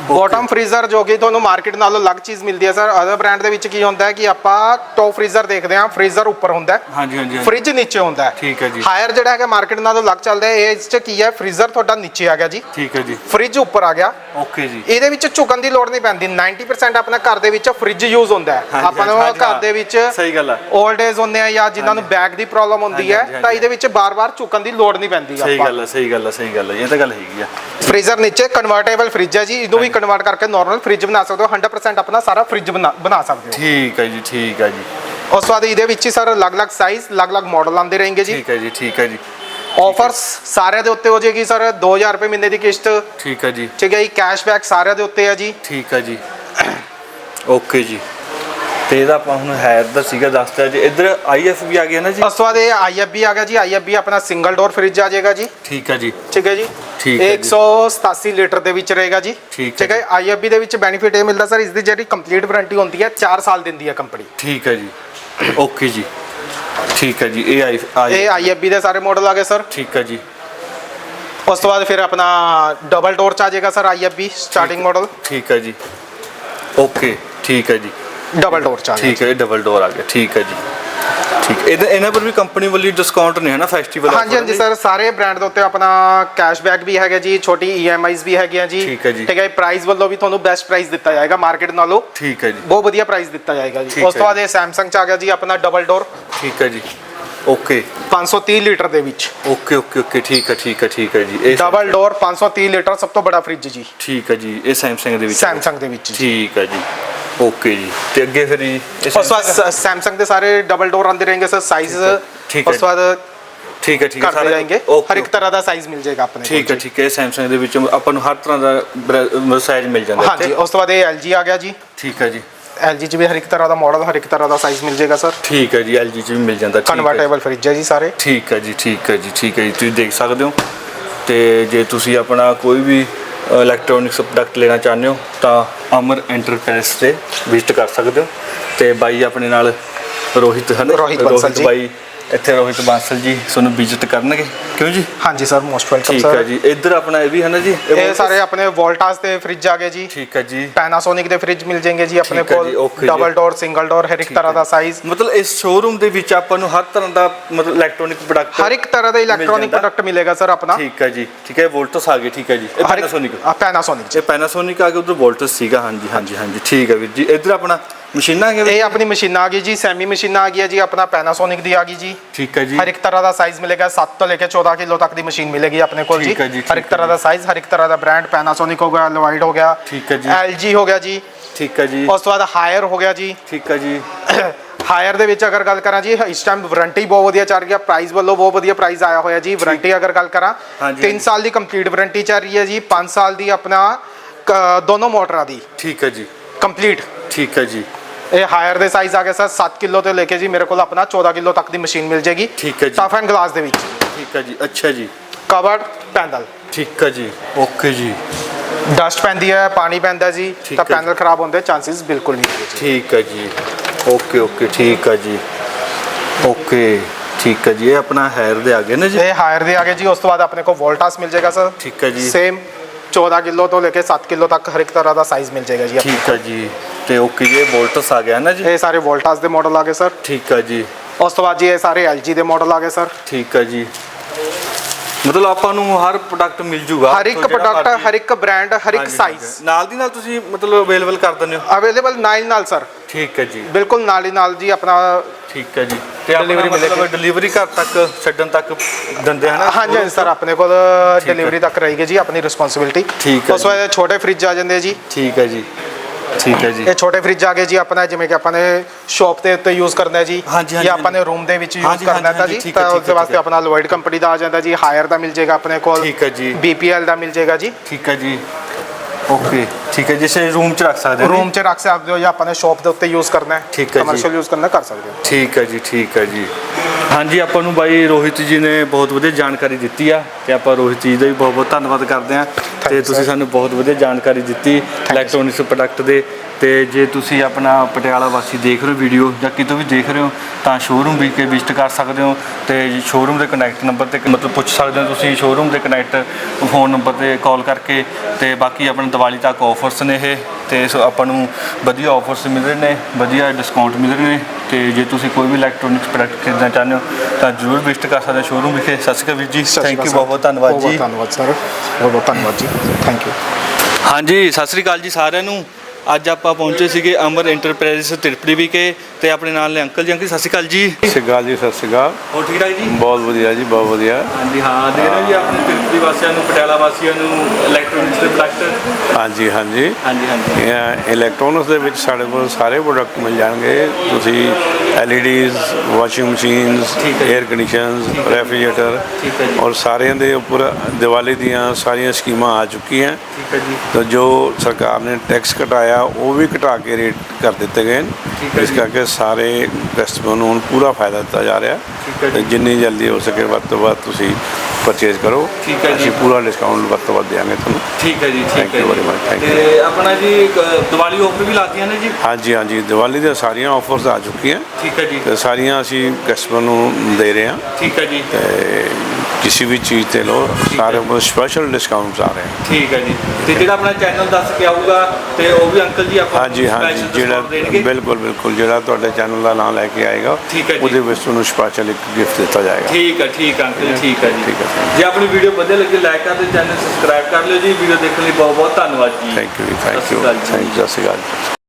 ਬਾਟਮ ਫ੍ਰੀਜ਼ਰ ਜੋ ਕਿ ਤੁਹਾਨੂੰ ਮਾਰਕੀਟ ਨਾਲੋਂ ਅਲੱਗ ਚੀਜ਼ ਮਿਲਦੀ ਹੈ ਸਰ ਅਦਰ ਬ੍ਰਾਂਡ ਦੇ ਵਿੱਚ ਕੀ ਹੁੰਦਾ ਹੈ ਕਿ ਆਪਾਂ ਟੌਪ ਫ੍ਰੀਜ਼ਰ ਦੇਖਦੇ ਹਾਂ ਫ੍ਰੀਜ਼ਰ ਉੱਪਰ ਹੁੰਦਾ ਹੈ ਹਾਂਜੀ ਹਾਂਜੀ। ਫ੍ਰਿਜ ਨੀਚੇ ਹੁੰਦਾ ਹੈ। ਠੀਕ ਹੈ ਜੀ। ਹਾਇਰ ਜਿਹੜਾ ਹੈਗਾ ਮਾਰਕੀਟ ਨਾਲੋਂ ਅਲੱਗ ਚੱਲਦਾ ਹੈ ਇਹ ਇਸ ਚ ਕੀ ਹੈ ਫ੍ਰੀਜ਼ਰ ਤੁਹਾਡਾ ਨੀਚੇ ਆ ਗਿਆ ਜੀ। ਠੀਕ ਹੈ ਜੀ। ਫ੍ਰਿਜ ਉੱਪਰ ਆ ਗਿਆ। ਓਕੇ ਜੀ। ਇਹਦੇ ਵਿੱਚ ਝੁਕਣ ਦੀ ਲੋੜ ਨਹੀਂ ਪੈਂਦੀ। 90% ਆਪਣਾ ਘਰ ਦੇ ਵਿੱਚ ਫ੍ਰਿਜ ਯੂਜ਼ ਹੁੰਦਾ ਹੈ। ਹਾਂਜੀ, ਆਪਾਂ ਨੂੰ ਹਾਂਜੀ, ਘਰ ਹਾਂ। ਦੇ ਵਿੱਚ ਸਹੀ ਗੱਲ ਆ। 올ਡ ਏਜ ਹੁੰਦੇ ਆ ਜਾਂ ਜਿਨ੍ਹਾਂ ਨੂੰ ਬੈਕ ਦੀ ਪ੍ਰੋਬਲਮ ਹੁੰਦੀ ਹਾਂਜੀ, ਹੈ ਹਾਂਜੀ, ਤਾਂ ਇਹਦੇ ਵਿੱਚ ਬਾਰ-ਬਾਰ ਝੁਕਣ ਦੀ ਲੋੜ ਨਹੀਂ ਪੈਂਦੀ ਸਹੀ ਆਪਾਂ। ਗੱਲ ਹੈ ਸਹੀ ਗੱਲ ਹੈ ਸਹੀ ਗੱਲ ਹੈ ਇਹ ਤਾਂ ਗੱਲ ਹੈਗੀ ਆ। ਫ੍ਰੀਜ਼ਰ ਨੀਚੇ ਕਨਵਰਟੇਬਲ ਫ੍ਰਿਜ ਹੈ ਜੀ। ਇਹਨੂੰ ਵੀ ਕਨਵਰਟ ਕਰਕੇ ਨਾਰਮਲ ਫ੍ਰਿਜ ਬਣਾ ਸਕਦੇ ਹੋ। 100% ਆਪਣਾ ਸਾਰਾ ਫ੍ਰਿਜ ਬਣਾ ਸਕਦੇ ਹੋ। ਠੀਕ ਹੈ ਜੀ ਠੀਕ ਹੈ ਜੀ। ਉਸ ਬਾਅਦ ਇਹਦੇ ਵਿੱਚ ਹੀ ਸਰ ਅਲੱਗ-ਅਲੱਗ ਸਾਈਜ਼ ਅਲੱਗ-ਅਲੱਗ ਮਾਡਲ ਆਉਂਦੇ ਰਹਿਣਗੇ ਜੀ। ਠੀਕ ਹੈ ਜੀ ਠੀਕ ਹੈ ਜੀ। ਆਫਰਸ ਸਾਰਿਆਂ ਦੇ ਉੱਤੇ ਹੋ ਜਾਏਗੀ ਸਰ 2000 ਰੁਪਏ ਮਹੀਨੇ ਦੀ ਕਿਸ਼ਤ। ਠੀਕ ਹੈ ਜੀ। ਠੀਕ ਹੈ ਜੀ ਕੈਸ਼ਬੈਕ ਸਾਰਿਆਂ ਦੇ ਉੱਤੇ ਹੈ ਜੀ। ਠੀਕ ਹੈ ਜੀ। ਓਕੇ ਜੀ। ਤੇ ਇਹਦਾ ਆਪਾਂ ਹੁਣ ਹੈਰ ਦਾ ਸੀਗਾ ਦੱਸਤਾ ਜੀ। ਇੱਧਰ ਆਈਐਫ ਵੀ ਆ ਗਿਆ ਨਾ ਜੀ? ਉਸ ਤੋਂ ਬਾਅਦ ਇਹ ਆਈਐਫਬੀ ਆ ਗਿਆ ਜੀ। ਆਈਐਫਬੀ ਆਪਣਾ ਸਿੰਗਲ ਡੋਰ ਫ੍ਰਿਜ ਆ ਜਾਏਗਾ ਜੀ। ਠੀਕ ਹੈ ਜੀ। ਠੀਕ ਹੈ ਜੀ। ਠੀਕ ਹੈ ਇਹ ਜੀ। 187 ਲੀਟਰ ਦੇ ਵਿੱਚ ਰਹੇਗਾ ਜੀ। ਠੀਕ ਹੈ ਹੈ। ਆਈਐਫਬੀ ਦੇ ਵਿੱਚ ਬੈਨੀਫਿਟ ਇਹ ਮਿਲਦਾ ਸਰ ਇਸ ਦੀ ਜਿਹੜੀ ਕੰਪਲੀਟ ਵਾਰੰਟੀ ਹੁੰਦੀ ਹੈ 4 ਸਾਲ ਦਿੰਦੀ ਹੈ ਕੰਪਨੀ ਠੀਕ ਹੈ ਜੀ। ਓਕੇ ਜੀ। ਠੀਕ ਹੈ ਜੀ। ਇਹ ਆਈ ਆਈ ਇਹ ਆਈਐਫਬੀ ਦੇ ਸਾਰੇ ਮਾਡਲ ਆ ਗਏ ਸਰ। ਠੀਕ ਹੈ ਜੀ। ਉਸ ਤੋਂ ਬਾਅਦ ਫਿਰ ਆਪਣਾ ਡਬਲ ਡੋਰ ਚ ਆ ਜਾਏਗਾ ਸਰ ਆਈਐਫਬੀ ਸਟਾਰਟਿੰਗ ਮਾਡਲ ਠੀਕ ਹੈ ਜੀ। ਓਕੇ। ਠੀਕ ਹੈ ਜੀ। ਡਬਲ ਡੋਰ ਚ ਆ ਗਿਆ ਠੀਕ ਹੈ ਡਬਲ ਡੋਰ ਆ ਗਿਆ। ਠੀਕ ਹੈ ਜੀ। ਠੀਕ ਇਹਦੇ ਇਹਨਾਂ ਪਰ ਵੀ ਕੰਪਨੀ ਵੱਲੋਂ ਡਿਸਕਾਊਂਟ ਨੇ ਹੈ ਨਾ ਫੈਸਟੀਵਲ ਹਾਂਜੀ ਹਾਂਜੀ ਸਰ ਸਾਰੇ ਬ੍ਰਾਂਡ ਦੇ ਉੱਤੇ ਆਪਣਾ ਕੈਸ਼ਬੈਕ ਵੀ ਹੈਗਾ ਜੀ ਛੋਟੀ ਈਐਮਆਈਜ਼ ਵੀ ਹੈਗੀਆਂ ਜੀ। ਠੀਕ ਹੈ ਜੀ। ਠੀਕ ਹੈ ਪ੍ਰਾਈਸ ਵੱਲੋਂ ਵੀ ਤੁਹਾਨੂੰ ਬੈਸਟ ਪ੍ਰਾਈਸ ਦਿੱਤਾ ਜਾਏਗਾ ਮਾਰਕੀਟ ਨਾਲੋਂ। ਠੀਕ ਹੈ ਜੀ। ਬਹੁਤ ਵਧੀਆ ਪ੍ਰਾਈਸ ਦਿੱਤਾ ਜਾਏਗਾ ਜੀ। ਉਸ ਤੋਂ ਬਾਅਦ ਇਹ Samsung ਚ ਆ ਗਿਆ ਜੀ ਆਪਣਾ ਡਬਲ ਡੋਰ ਠੀਕ ਹੈ ਜੀ। ਓਕੇ 530 ਲੀਟਰ ਦੇ ਵਿੱਚ। ਓਕੇ ਓਕੇ ਓਕੇ ਠੀਕ ਹੈ ਠੀਕ ਹੈ ਠੀਕ ਹੈ ਜੀ। ਇਹ ਡਬਲ ਡੋਰ 530 ਲੀਟਰ ਸਭ ਤੋਂ ਬੜਾ ਫ੍ਰਿਜ ਜੀ। ਠੀਕ ਹੈ ਜੀ ਇਹ ਸੈਮਸੰਗ ਦੇ ਵਿੱਚ Samsung ਦੇ ਵਿੱਚ ਠੀਕ ਹੈ ਜੀ। ਓਕੇ ਜੀ। ਤੇ ਅੱਗੇ ਫਿਰ ਜੀ ਉਸ ਬਾਅਦ Samsung ਦੇ ਸਾਰੇ ਡਬਲ ਡੋਰ ਆਉਂਦੇ ਰਹਿਣਗੇ ਸਰ ਸਾਈਜ਼ ਠੀਕ ਹੈ। ਉਸ ਬਾਅਦ ਠੀਕ ਹੈ, ਠੀਕ ਹੈ, ਸਾਰੇ- okay, ਹਰ ਇੱਕ ਤਰ੍ਹਾਂ ਦਾ ਸਾਈਜ਼ ਮਿਲ ਜਾਏਗਾ ਆਪਣੇ ਠੀਕ ਹੈ ਠੀਕ ਹੈ। ਸੈਮਸੰਗ ਦੇ ਵਿੱਚ ਆਪਾਂ ਨੂੰ ਹਰ ਤਰ੍ਹਾਂ ਦਾ ਸਾਈਜ਼ ਮਿਲ ਜਾਂਦਾ ਹਾਂਜੀ। ਉਸ ਤੋਂ ਬਾਅਦ ਇਹ LG ਆ ਗਿਆ ਜੀ। ਠੀਕ ਹੈ ਜੀ। LG ਚ ਵੀ ਹਰ ਇੱਕ ਤਰ੍ਹਾਂ ਦਾ ਮਾਡਲ ਹਰ ਇੱਕ ਤਰ੍ਹਾਂ ਦਾ ਸਾਈਜ਼ ਮਿਲ ਜਾਏਗਾ ਸਰ ਠੀਕ ਹੈ ਜੀ LG ਚ ਵੀ ਮਿਲ ਜਾਂਦਾ ਠੀਕ ਹੈ। ਕਨਵਰਟੇਬਲ ਫ੍ਰਿਜ ਹੈ ਜੀ ਸਾਰੇ। ਠੀਕ ਹੈ ਜੀ ਠੀਕ ਹੈ ਜੀ ਠੀਕ ਹੈ ਜੀ। ਤੁਸੀਂ ਦੇਖ ਸਕਦੇ ਹੋ। ਤੇ ਜੇ ਤੁਸੀਂ ਆਪਣਾ ਕੋਈ ਵੀ ਇਲੈਕਟ੍ਰੋਨਿਕਸ ਪ੍ਰੋਡਕਟ ਲੈਣਾ ਚਾਹੁੰਦੇ ਹੋ ਤਾਂ ਅਮਰ ਐਂਟਰਪ੍ਰਾਈਜ਼ ਤੇ ਵਿਜ਼ਿਟ ਕਰ ਸਕਦੇ ਹੋ। ਤੇ ਬਾਈ ਆਪਣੇ ਨਾਲ ਰੋਹਿਤ ਹਨ। ਰੋਹਿਤ ਬਾਂਸਲ ਜੀ। ਬਾਈ ਇੱਥੇ ਰੋਹਿਤ ਬਾਂਸਲ ਜੀ ਤੁਹਾਨੂੰ ਵਿਜ਼ਿਟ ਕਰਨਗੇ। ਕਿਉਂ ਜੀ? ਹਾਂਜੀ ਸਰ ਮੋਸਟ ਵੈਲਕਮ ਠੀਕ ਹੈ ਸਰ ਜੀ। ਇੱਧਰ ਆਪਣਾ ਇਹ ਵੀ ਹੈ ਨਾ ਜੀ? ਇਹ ਸਾਰੇ ਆਪਣੇ ਵੋਲਟਾਸ ਦੇ ਫ੍ਰਿਜ ਆ ਗਏ ਜੀ। ਠੀਕ ਹੈ ਜੀ। ਪੈਨਾਸੋਨਿਕ ਦੇ ਫ੍ਰਿਜ ਮਿਲ ਜਾਣਗੇ ਜੀ ਆਪਣੇ ਕੋਲ। ਡਬਲ ਡੋਰ ਸਿੰਗਲ ਡੋਰ ਹਰ ਇੱਕ ਤਰ੍ਹਾਂ ਦਾ ਸਾਈਜ਼ ਮਤਲਬ ਇਸ ਸ਼ੋਰੂਮ ਦੇ ਵਿੱਚ ਆਪਾਂ ਨੂੰ ਹਰ ਤਰ੍ਹਾਂ ਦਾ ਮਤਲਬ ਇਲੈਕਟ੍ਰੋਨਿਕ ਪ੍ਰੋਡਕਟ ਹਰ ਇੱਕ ਤਰ੍ਹਾਂ ਦਾ ਇਲੈਕਟ੍ਰੋਨਿਕ। ਪ੍ਰੋਡਕਟ ਮਿਲੇਗਾ ਸਰ ਆਪਣਾ। ਠੀਕ ਹੈ ਜੀ। ਠੀਕ ਹੈ ਵੋਲਟਸ ਆ ਗਏ ਠੀਕ ਹੈ ਜੀ। ਇਹ ਹਰ ਇੱਕ ਪੈਨਾਸੋਨਿਕ ਪੈਨਾਸੋਨਿਕ ਇਹ ਪੈਨਾਸੋਨਿਕ ਆ ਉਧਰ ਵੋਲਟਸ ਸੀਗਾ। ਹਾਂਜੀ ਹਾਂਜੀ ਹਾਂਜੀ। ਠੀਕ ਹੈ ਵੀਰ ਜੀ। ਇੱਧਰ ਆਪਣਾ ਮਸ਼ੀਨਾਂ ਵੀਰ? ਇਹ ਆਪਣੀ ਮਸ਼ੀਨਾਂ ਆ ਗਈ ਜੀ ਸੈਮੀ ਮਸ਼ੀਨਾਂ ਆ ਗਈ ਜੀ ਆਪਣਾ ਪੈਨਾਸੋਨਿਕ ਦੀ ਆ ਗਈ ਜੀ। ਠੀਕ ਹੈ ਜੀ। ਹਰ ਇੱਕ ਤਰ੍ਹਾਂ ਦਾ ਸਾਈਜ਼ ਮਿਲੇਗਾ 7 ਤੋਂ ਲੈ ਕੇ 14 ਕਿਲੋ ਤੱਕ ਦੀ ਮਸ਼ੀਨ ਮਿਲੇਗੀ ਆਪਣੇ ਕੋਲ ਜੀ। ਹਰ ਇੱਕ ਤਰ੍ਹਾਂ ਦਾ ਸਾਈਜ਼ ਹਰ ਇੱਕ ਤਰ੍ਹਾਂ ਦਾ ਬ੍ਰਾਂਡ ਪੈਨਾਸੋਨਿਕ ਹੋ ਗਿਆ ਲੋਇਡ ਹੋ ਗਿਆ ਠੀਕ ਹੈ ਜੀ। LG ਹੋ ਗਿਆ ਜੀ। ਠੀਕ ਹੈ ਜੀ। ਉਸ ਤੋਂ ਬਾਅਦ ਹਾਇਰ ਹੋ ਗਿਆ ਜੀ। ਠੀਕ ਹੈ ਜੀ। ਹਾਇਰ ਦੇ ਵਿੱਚ ਅਗਰ ਗੱਲ ਕਰਾਂ ਜੀ ਇਸ ਟਾਈਮ ਵਾਰੰਟੀ ਬਹੁਤ ਵਧੀਆ ਚੱਲ ਰਹੀ ਹੈ ਪ੍ਰਾਈਸ ਵੱਲੋਂ ਬਹੁਤ ਵਧੀਆ ਪ੍ਰਾਈਸ ਆਇਆ ਹੋਇਆ ਜੀ ਵਾਰੰਟੀ ਅਗਰ ਗੱਲ ਕਰਾਂ ਹਾਂਜੀ, 3 ਹਾਂਜੀ। ਸਾਲ ਦੀ ਕੰਪਲੀਟ ਵਾਰੰਟੀ ਚੱਲ ਰਹੀ ਹੈ ਜੀ 5 ਸਾਲ ਦੀ ਆਪਣਾ ਦੋਨੋਂ ਮੋਟਰਾਂ ਦੀ। ਠੀਕ ਹੈ ਜੀ। ਕੰਪਲੀਟ ਠੀਕ ਹੈ ਜੀ। ਇਹ ਹਾਇਰ ਦੇ ਸਾਈਜ਼ ਆ ਗਏ ਸਰ 7 ਕਿਲੋ ਤੋਂ ਲੈ ਕੇ ਜੀ ਮੇਰੇ ਕੋਲ ਆਪਣਾ 14 ਕਿਲੋ ਤੱਕ ਦੀ ਮਸ਼ੀਨ ਮਿਲ ਜੇਗੀ ਠੀਕ ਹੈ ਜੀ। ਟਫ ਐਂਡ ਗਲਾਸ ਦੇ ਵਿੱਚ ਠੀਕ ਹੈ ਜੀ ਅੱਛਾ ਜੀ ਕਵਰਡ ਪੈਨਲ ਠੀਕ ਹੈ ਜੀ ਓਕੇ ਜੀ ਡਸਟ ਪੈਂਦੀ ਹੈ ਪਾਣੀ ਪੈਂਦਾ ਜੀ ਠੀਕ ਤਾਂ ਹੈ ਜੀ। ਪੈਨਲ ਖਰਾਬ ਹੋਣ ਦੇ ਚਾਂਸਸ ਬਿਲਕੁਲ ਨਹੀਂ ਹੈਗੇ ਜੀ ਠੀਕ ਹੈ ਜੀ ਓਕੇ ਓਕੇ ਠੀਕ ਹੈ ਜੀ ਓਕੇ ਠੀਕ ਹੈ ਜੀ ਇਹ ਆਪਣਾ ਹੈਰ ਦੇ ਆ ਗਏ ਨਾ ਜੀ ਇਹ ਹਾਇਰ ਦੇ ਆ ਗਏ ਜੀ ਉਸ ਤੋਂ ਬਾਅਦ ਆਪਣੇ ਕੋਲ ਵੋਲਟਾਸ ਮਿਲ ਜਾਏਗਾ ਸਰ ਠੀਕ ਹੈ ਜੀ ਸੇਮ 14 ਕਿਲੋ ਤੋਂ ਲੈ ਕੇ 7 ਕਿਲੋ ਤੱਕ ਹਰ ਇੱਕ ਤਰ੍ਹਾਂ ਦਾ ਸਾਈਜ਼ ਮਿਲ ਜਾਏਗਾ ਜੀ ਆਪਣੇ ਠੀਕ ਹੈ ਜੀ ਤੇ ਓਕੇ ਜੀ ਇਹ ਵੋਲਟਸ ਆ ਗਿਆ ਨਾ ਜੀ? ਇਹ ਸਾਰੇ ਵੋਲਟਾਸ ਦੇ ਮਾਡਲ ਆ ਗਏ ਸਰ ਠੀਕ ਹੈ ਜੀ। ਉਸ ਤੋਂ ਬਾਅਦ ਜੀ ਇਹ ਸਾਰੇ LG ਦੇ ਮਾਡਲ ਆ ਗਏ ਸਰ ਠੀਕ ਹੈ ਜੀ। ਮਤਲਬ ਆਪਾਂ ਨੂੰ ਹਰ ਪ੍ਰੋਡਕਟ ਮਿਲ ਜੂਗਾ ਹਰ ਇੱਕ ਪ੍ਰੋਡਕਟ ਹਰ ਇੱਕ ਬ੍ਰਾਂਡ ਹਰ ਇੱਕ ਸਾਈਜ਼। ਨਾਲ ਦੀ ਨਾਲ ਤੁਸੀਂ ਮਤਲਬ ਅਵੇਲੇਬਲ ਕਰ ਦਿੰਦੇ ਹੋ? ਅਵੇਲੇਬਲ ਨਾਲ ਨਾਲ ਸਰ ਠੀਕ ਹੈ ਜੀ। ਬਿਲਕੁਲ ਨਾਲ ਹੀ ਨਾਲ ਜੀ ਆਪਣਾ ਠੀਕ ਹੈ ਜੀ। ਤੇ ਡਿਲੀਵਰੀ ਮਤਲਬ ਮਿਲੇਗੀ। ਡਿਲੀਵਰੀ ਘਰ ਤੱਕ ਛੱਡਣ ਤੱਕ ਦਿੰਦੇ ਹਨ? ਹਾਂਜੀ ਹਾਂਜੀ ਸਰ ਆਪਣੇ ਕੋਲ ਡਿਲੀਵਰੀ ਤੱਕ ਰਹੇਗੀ ਜੀ ਆਪਣੀ ਰਿਸਪੌਂਸਿਬਿਲਟੀ ਠੀਕ ਹੈ ਉਸ ਬਾਅਦ ਛੋਟੇ ਫ੍ਰਿਜ ਆ ਜਾਂਦੇ ਜੀ। ਠੀਕ ਹੈ ਜੀ। ਠੀਕ ਹੈ ਜੀ। ਇਹ ਛੋਟੇ ਫ੍ਰਿਜ ਆ ਗਏ ਜੀ ਆਪਣਾ ਜਿਵੇਂ ਕਿ ਆਪਾਂ ਨੇ ਸ਼ਾਪ ਦੇ ਉੱਤੇ ਯੂਜ਼ ਕਰਨਾ ਹੈ ਜੀ ਹਾਂਜੀ, ਹਾਂਜੀ, ਜਾਂ ਆਪਾਂ ਨੇ ਰੂਮ ਦੇ ਵਿੱਚ ਯੂਜ਼ ਹਾਂਜੀ, ਕਰਨਾ ਹੈ ਤਾਂ ਹਾਂਜੀ, ਜੀ ਠੀਕ ਹੈ, ਤਾਂ ਠੀਕ ਉਸ ਦੇ ਵਾਸਤੇ ਠੀਕ ਹੈ। ਆਪਣਾ ਲੋਇਡ ਕੰਪਨੀ ਦਾ ਆ ਜਾਂਦਾ ਜੀ ਹਾਇਰ ਦਾ ਮਿਲ ਜਾਏਗਾ ਆਪਣੇ ਕੋਲ ਠੀਕ ਹੈ ਜੀ। BPL ਦਾ ਮਿਲ ਜਾਏਗਾ ਜੀ। ਠੀਕ ਹੈ ਜੀ। ਓਕੇ ਠੀਕ ਹੈ ਜਿਸੇ ਰੂਮ ਚ ਰੱਖ ਸਕਦੇ ਹੋ ਰੂਮ 'ਚ ਰੱਖ ਸਕਦੇ ਹੋ ਜਾਂ ਆਪਾਂ ਨੇ ਸ਼ਾਪ ਦੇ ਉੱਤੇ ਯੂਜ਼ ਕਰਨਾ ਹੈ ਠੀਕ ਹੈ ਜੀ। ਕਮਰਸ਼ੀਅਲ ਯੂਜ਼ ਕਰਨਾ ਕਰ ਸਕਦੇ ਹੋ। ਠੀਕ ਹੈ ਜੀ ਠੀਕ ਹੈ ਜੀ। ਹਾਂਜੀ ਆਪਾਂ ਨੂੰ ਬਾਈ ਰੋਹਿਤ ਜੀ ਨੇ ਬਹੁਤ ਵਧੀਆ ਜਾਣਕਾਰੀ ਦਿੱਤੀ ਆ ਤੇ ਆਪਾਂ ਰੋਹਿਤ ਜੀ ਦਾ ਵੀ ਬਹੁਤ ਬਹੁਤ ਧੰਨਵਾਦ ਕਰਦੇ ਆ ਤੇ ਤੁਸੀਂ. ਸਾਨੂੰ ਬਹੁਤ ਵਧੀਆ ਜਾਣਕਾਰੀ ਦਿੱਤੀ ਇਲੈਕਟ੍ਰੋਨਿਕਸ ਪ੍ਰੋਡਕਟ ਦੇ ਤੇ ਜੇ ਤੁਸੀਂ ਆਪਣਾ ਪਟਿਆਲਾ ਵਾਸੀ ਦੇਖ ਰਹੇ ਹੋ ਵੀਡੀਓ ਜਾਂ ਕਿਤੋਂ ਵੀ ਦੇਖ ਰਹੇ ਹੋ ਤਾਂ ਸ਼ੋਰੂਮ ਵੀ ਕੇ ਵਿਜ਼ਿਟ ਕਰ ਸਕਦੇ ਹੋ ਤੇ ਸ਼ੋਰੂਮ ਦੇ ਕਨੈਕਟ ਨੰਬਰ ਤੇ ਮਤਲਬ ਪੁੱਛ ਸਕਦੇ ਹੋ ਤੁਸੀਂ ਸ਼ੋਰੂਮ ਦੇ ਕਨੈਕਟ ਫੋਨ ਨੰਬਰ ਤੇ ਕਾਲ ਕਰਕੇ ਤੇ ਬਾਕੀ ਆਪਣੇ ਦੀਵਾਲੀ ਤੱਕ ਆਫਰਸ ਨੇ ਇਹ ਤੇ ਸੋ ਆਪਾਂ ਨੂੰ ਵਧੀਆ ਆਫਰਸ ਮਿਲ ਰਹੇ ਨੇ ਵਧੀਆ ਡਿਸਕਾਊਂਟ ਮਿਲ ਰਹੇ ਨੇ ਤੇ ਜੇ ਤੁਸੀਂ ਕੋਈ ਵੀ ਇਲੈਕਟ੍ਰੋਨਿਕਸ ਪ੍ਰੋਡਕਟ ਖਰੀਦਣਾ ਚਾਹੁੰਦੇ ਹੋ ਤਾਂ ਜ਼ਰੂਰ ਵਿਜ਼ਿਟ ਕਰ ਸਕਦੇ ਹੋ ਸ਼ੋਰੂਮ ਵਿਖੇ। ਸਤਿ ਸ਼੍ਰੀ ਅਕਾਲ ਜੀ। ਥੈਂਕ ਯੂ ਬਹੁਤ ਬਹੁਤ ਧੰਨਵਾਦ ਬਹੁਤ ਜੀ। ਬਹੁਤ ਧੰਨਵਾਦ ਸਰ। ਬਹੁਤ ਬਹੁਤ ਧੰਨਵਾਦ ਜੀ। ਥੈਂਕ ਯੂ ਹਾਂਜੀ ਸਤਿ ਸ੍ਰੀ ਅਕਾਲ ਜੀ ਸਾਰਿਆਂ ਨੂੰ। ਅੱਜ ਆਪਾਂ ਪਹੁੰਚੇ ਸੀਗੇ ਅਮਰ ਐਂਟਰਪ੍ਰਾਈਜ਼ ਤ੍ਰਿਪੜੀ ਵਿਖੇ ਤੇ ਆਪਣੇ ਨਾਲ ਨੇ ਅੰਕਲ ਜੀ। ਅੰਕਲ ਸਤਿ ਸ੍ਰੀ ਅਕਾਲ ਜੀ। ਸਤਿ ਸ਼੍ਰੀ ਅਕਾਲ ਜੀ ਸਤਿ ਸ਼੍ਰੀ ਅਕਾਲ। ਹੋਰ ਠੀਕ ਠਾਕ ਜੀ? ਬਹੁਤ ਵਧੀਆ ਜੀ ਬਹੁਤ ਵਧੀਆ। ਹਾਂਜੀ ਹਾਂ ਦੇ ਰਹੇ ਜੀ ਆਪਣੇ ਤ੍ਰਿਪੜੀ ਵਾਸੀਆਂ ਨੂੰ ਪਟਿਆਲਾ ਵਾਸੀਆਂ ਨੂੰ ਇਲੈਕਟ੍ਰੋਨਿਕਸ ਦੇ ਪ੍ਰੋਡਕਟ ਹਾਂਜੀ ਹਾਂਜੀ ਹਾਂਜੀ ਹਾਂਜੀ ਇਹ ਇਲੈਕਟ੍ਰੋਨਿਕਸ ਦੇ ਵਿੱਚ ਸਾਡੇ ਕੋਲ ਸਾਰੇ ਪ੍ਰੋਡਕਟ ਮਿਲ ਜਾਣਗੇ ਤੁਸੀਂ ਐਲਈਡੀਜ਼ ਵਾਸ਼ਿੰਗ ਮਸ਼ੀਨਸ ਠੀਕ ਹੈ ਜੀ। 에ਅਰ। ਰੈਫਰੀਜਰੇਟਰ ਠੀਕ ਹੈ ਜੀ। ਔਰ ਸਾਰਿਆਂ ਦੇ ਉੱਪਰ ਦੀਵਾਲੀ ਦੀਆਂ ਸਾਰੀਆਂ ਸਕੀਮਾਂ ਆ ਚੁੱਕੀਆਂ ਠੀਕ ਹੈ ਜੀ ਤਾਂ ਜੋ ਸਰਕਾਰ ਨੇ ਟੈਕਸ ਘਟਾਇਆ ਉਹ ਵੀ ਘਟਾ ਕੇ ਰੇਟ ਕਰ ਦਿੱਤੇ ਗਏ ਨੇ। ਹੈ ਇਸ ਜੀ। ਕਰਕੇ ਸਾਰੇ ਕਸਟਮਰ ਨੂੰ ਹੁਣ ਪੂਰਾ ਫਾਇਦਾ ਦਿੱਤਾ ਜਾ ਰਿਹਾ ਠੀਕ ਹੈ ਜੀ। ਜਿੰਨੀ ਜਲਦੀ ਹੋ ਸਕੇ ਵੱਧ ਤੋਂ ਵੱਧ ਤੁਸੀਂ ਪਰਚੇਜ਼ ਕਰੋ ਠੀਕ ਹੈ ਜੀ। ਅਸੀਂ ਪੂਰਾ ਡਿਸਕਾਊਂਟ ਵੱਧ ਤੋਂ ਵੱਧ ਦੇਵਾਂਗੇ ਤੁਹਾਨੂੰ ਠੀਕ ਹੈ ਜੀ ਠੀਕ Thank ਹੈ you very ਜੀ। ਤੇ ਆਪਣਾ ਜੀ ਇੱਕ ਦੀਵਾਲੀ ਆਫਰ ਵੀ ਲਾਤੀਆਂ ਨੇ ਜੀ? ਹਾਂਜੀ ਹਾਂਜੀ ਦੀਵਾਲੀ ਦੀਆਂ ਸਾਰੀਆਂ ਆਫਰਸ ਆ ਚੁੱਕੀਆਂ। ਠੀਕ ਹੈ ਜੀ। ਤੇ ਸਾਰੀਆਂ ਅਸੀਂ ਕਸਟਮਰ ਨੂੰ ਦੇ ਰਹੇ ਹਾਂ। ਠੀਕ ਹੈ ਜੀ। ਤੇ ਕਿਸੇ ਵੀ ਚੀਜ਼ ਤੇ ਲੋ ਸਾਰੇ ਕੋਲ ਸਪੈਸ਼ਲ ਡਿਸਕਾਊਂਟਸ ਆ ਰਹੇ ਹਨ ਠੀਕ ਹੈ ਜੀ ਤੇ ਜਿਹੜਾ ਆਪਣਾ ਚੈਨਲ ਦੱਸ ਕੇ ਆਊਗਾ ਤੇ ਉਹ ਵੀ ਅੰਕਲ ਜੀ ਆਪਾਂ ਹਾਂਜੀ ਹਾਂਜੀ ਜਿਹੜਾ। ਬਿਲਕੁਲ ਬਿਲਕੁਲ ਜਿਹੜਾ ਤੁਹਾਡੇ ਚੈਨਲ ਦਾ ਨਾਮ ਲੈ ਕੇ ਆਏਗਾ ਠੀਕ ਹੈ ਜੀ। ਉਹਦੇ ਵਿੱਚ ਤੁਹਾਨੂੰ ਸਪੈਸ਼ਲ ਇੱਕ ਗਿਫਟ ਦਿੱਤਾ ਜਾਏਗਾ ਠੀਕ ਹੈ ਠੀਕ ਹੈ ਅੰਕਲ ਜੀ, ਠੀਕ ਹੈ ਜੀ ਠੀਕ ਹੈ। ਜੇ ਆਪਣੀ ਵੀਡੀਓ ਵਧੀਆ ਲੱਗੇ ਲਾਈਕ ਕਰ ਦਿਓ ਚੈਨਲ ਸਬਸਕ੍ਰਾਈਬ ਕਰ ਲਿਓ ਜੀ ਵੀਡੀਓ ਦੇਖਣ ਲਈ ਬਹੁਤ ਬਹੁਤ ਧੰਨਵਾਦ ਜੀ thank you Sat thank Sri you Akal ਜੀ। ਥੈਂਕ ਯੂ ਸਤਿ ਸ਼੍ਰੀ ਅਕਾਲ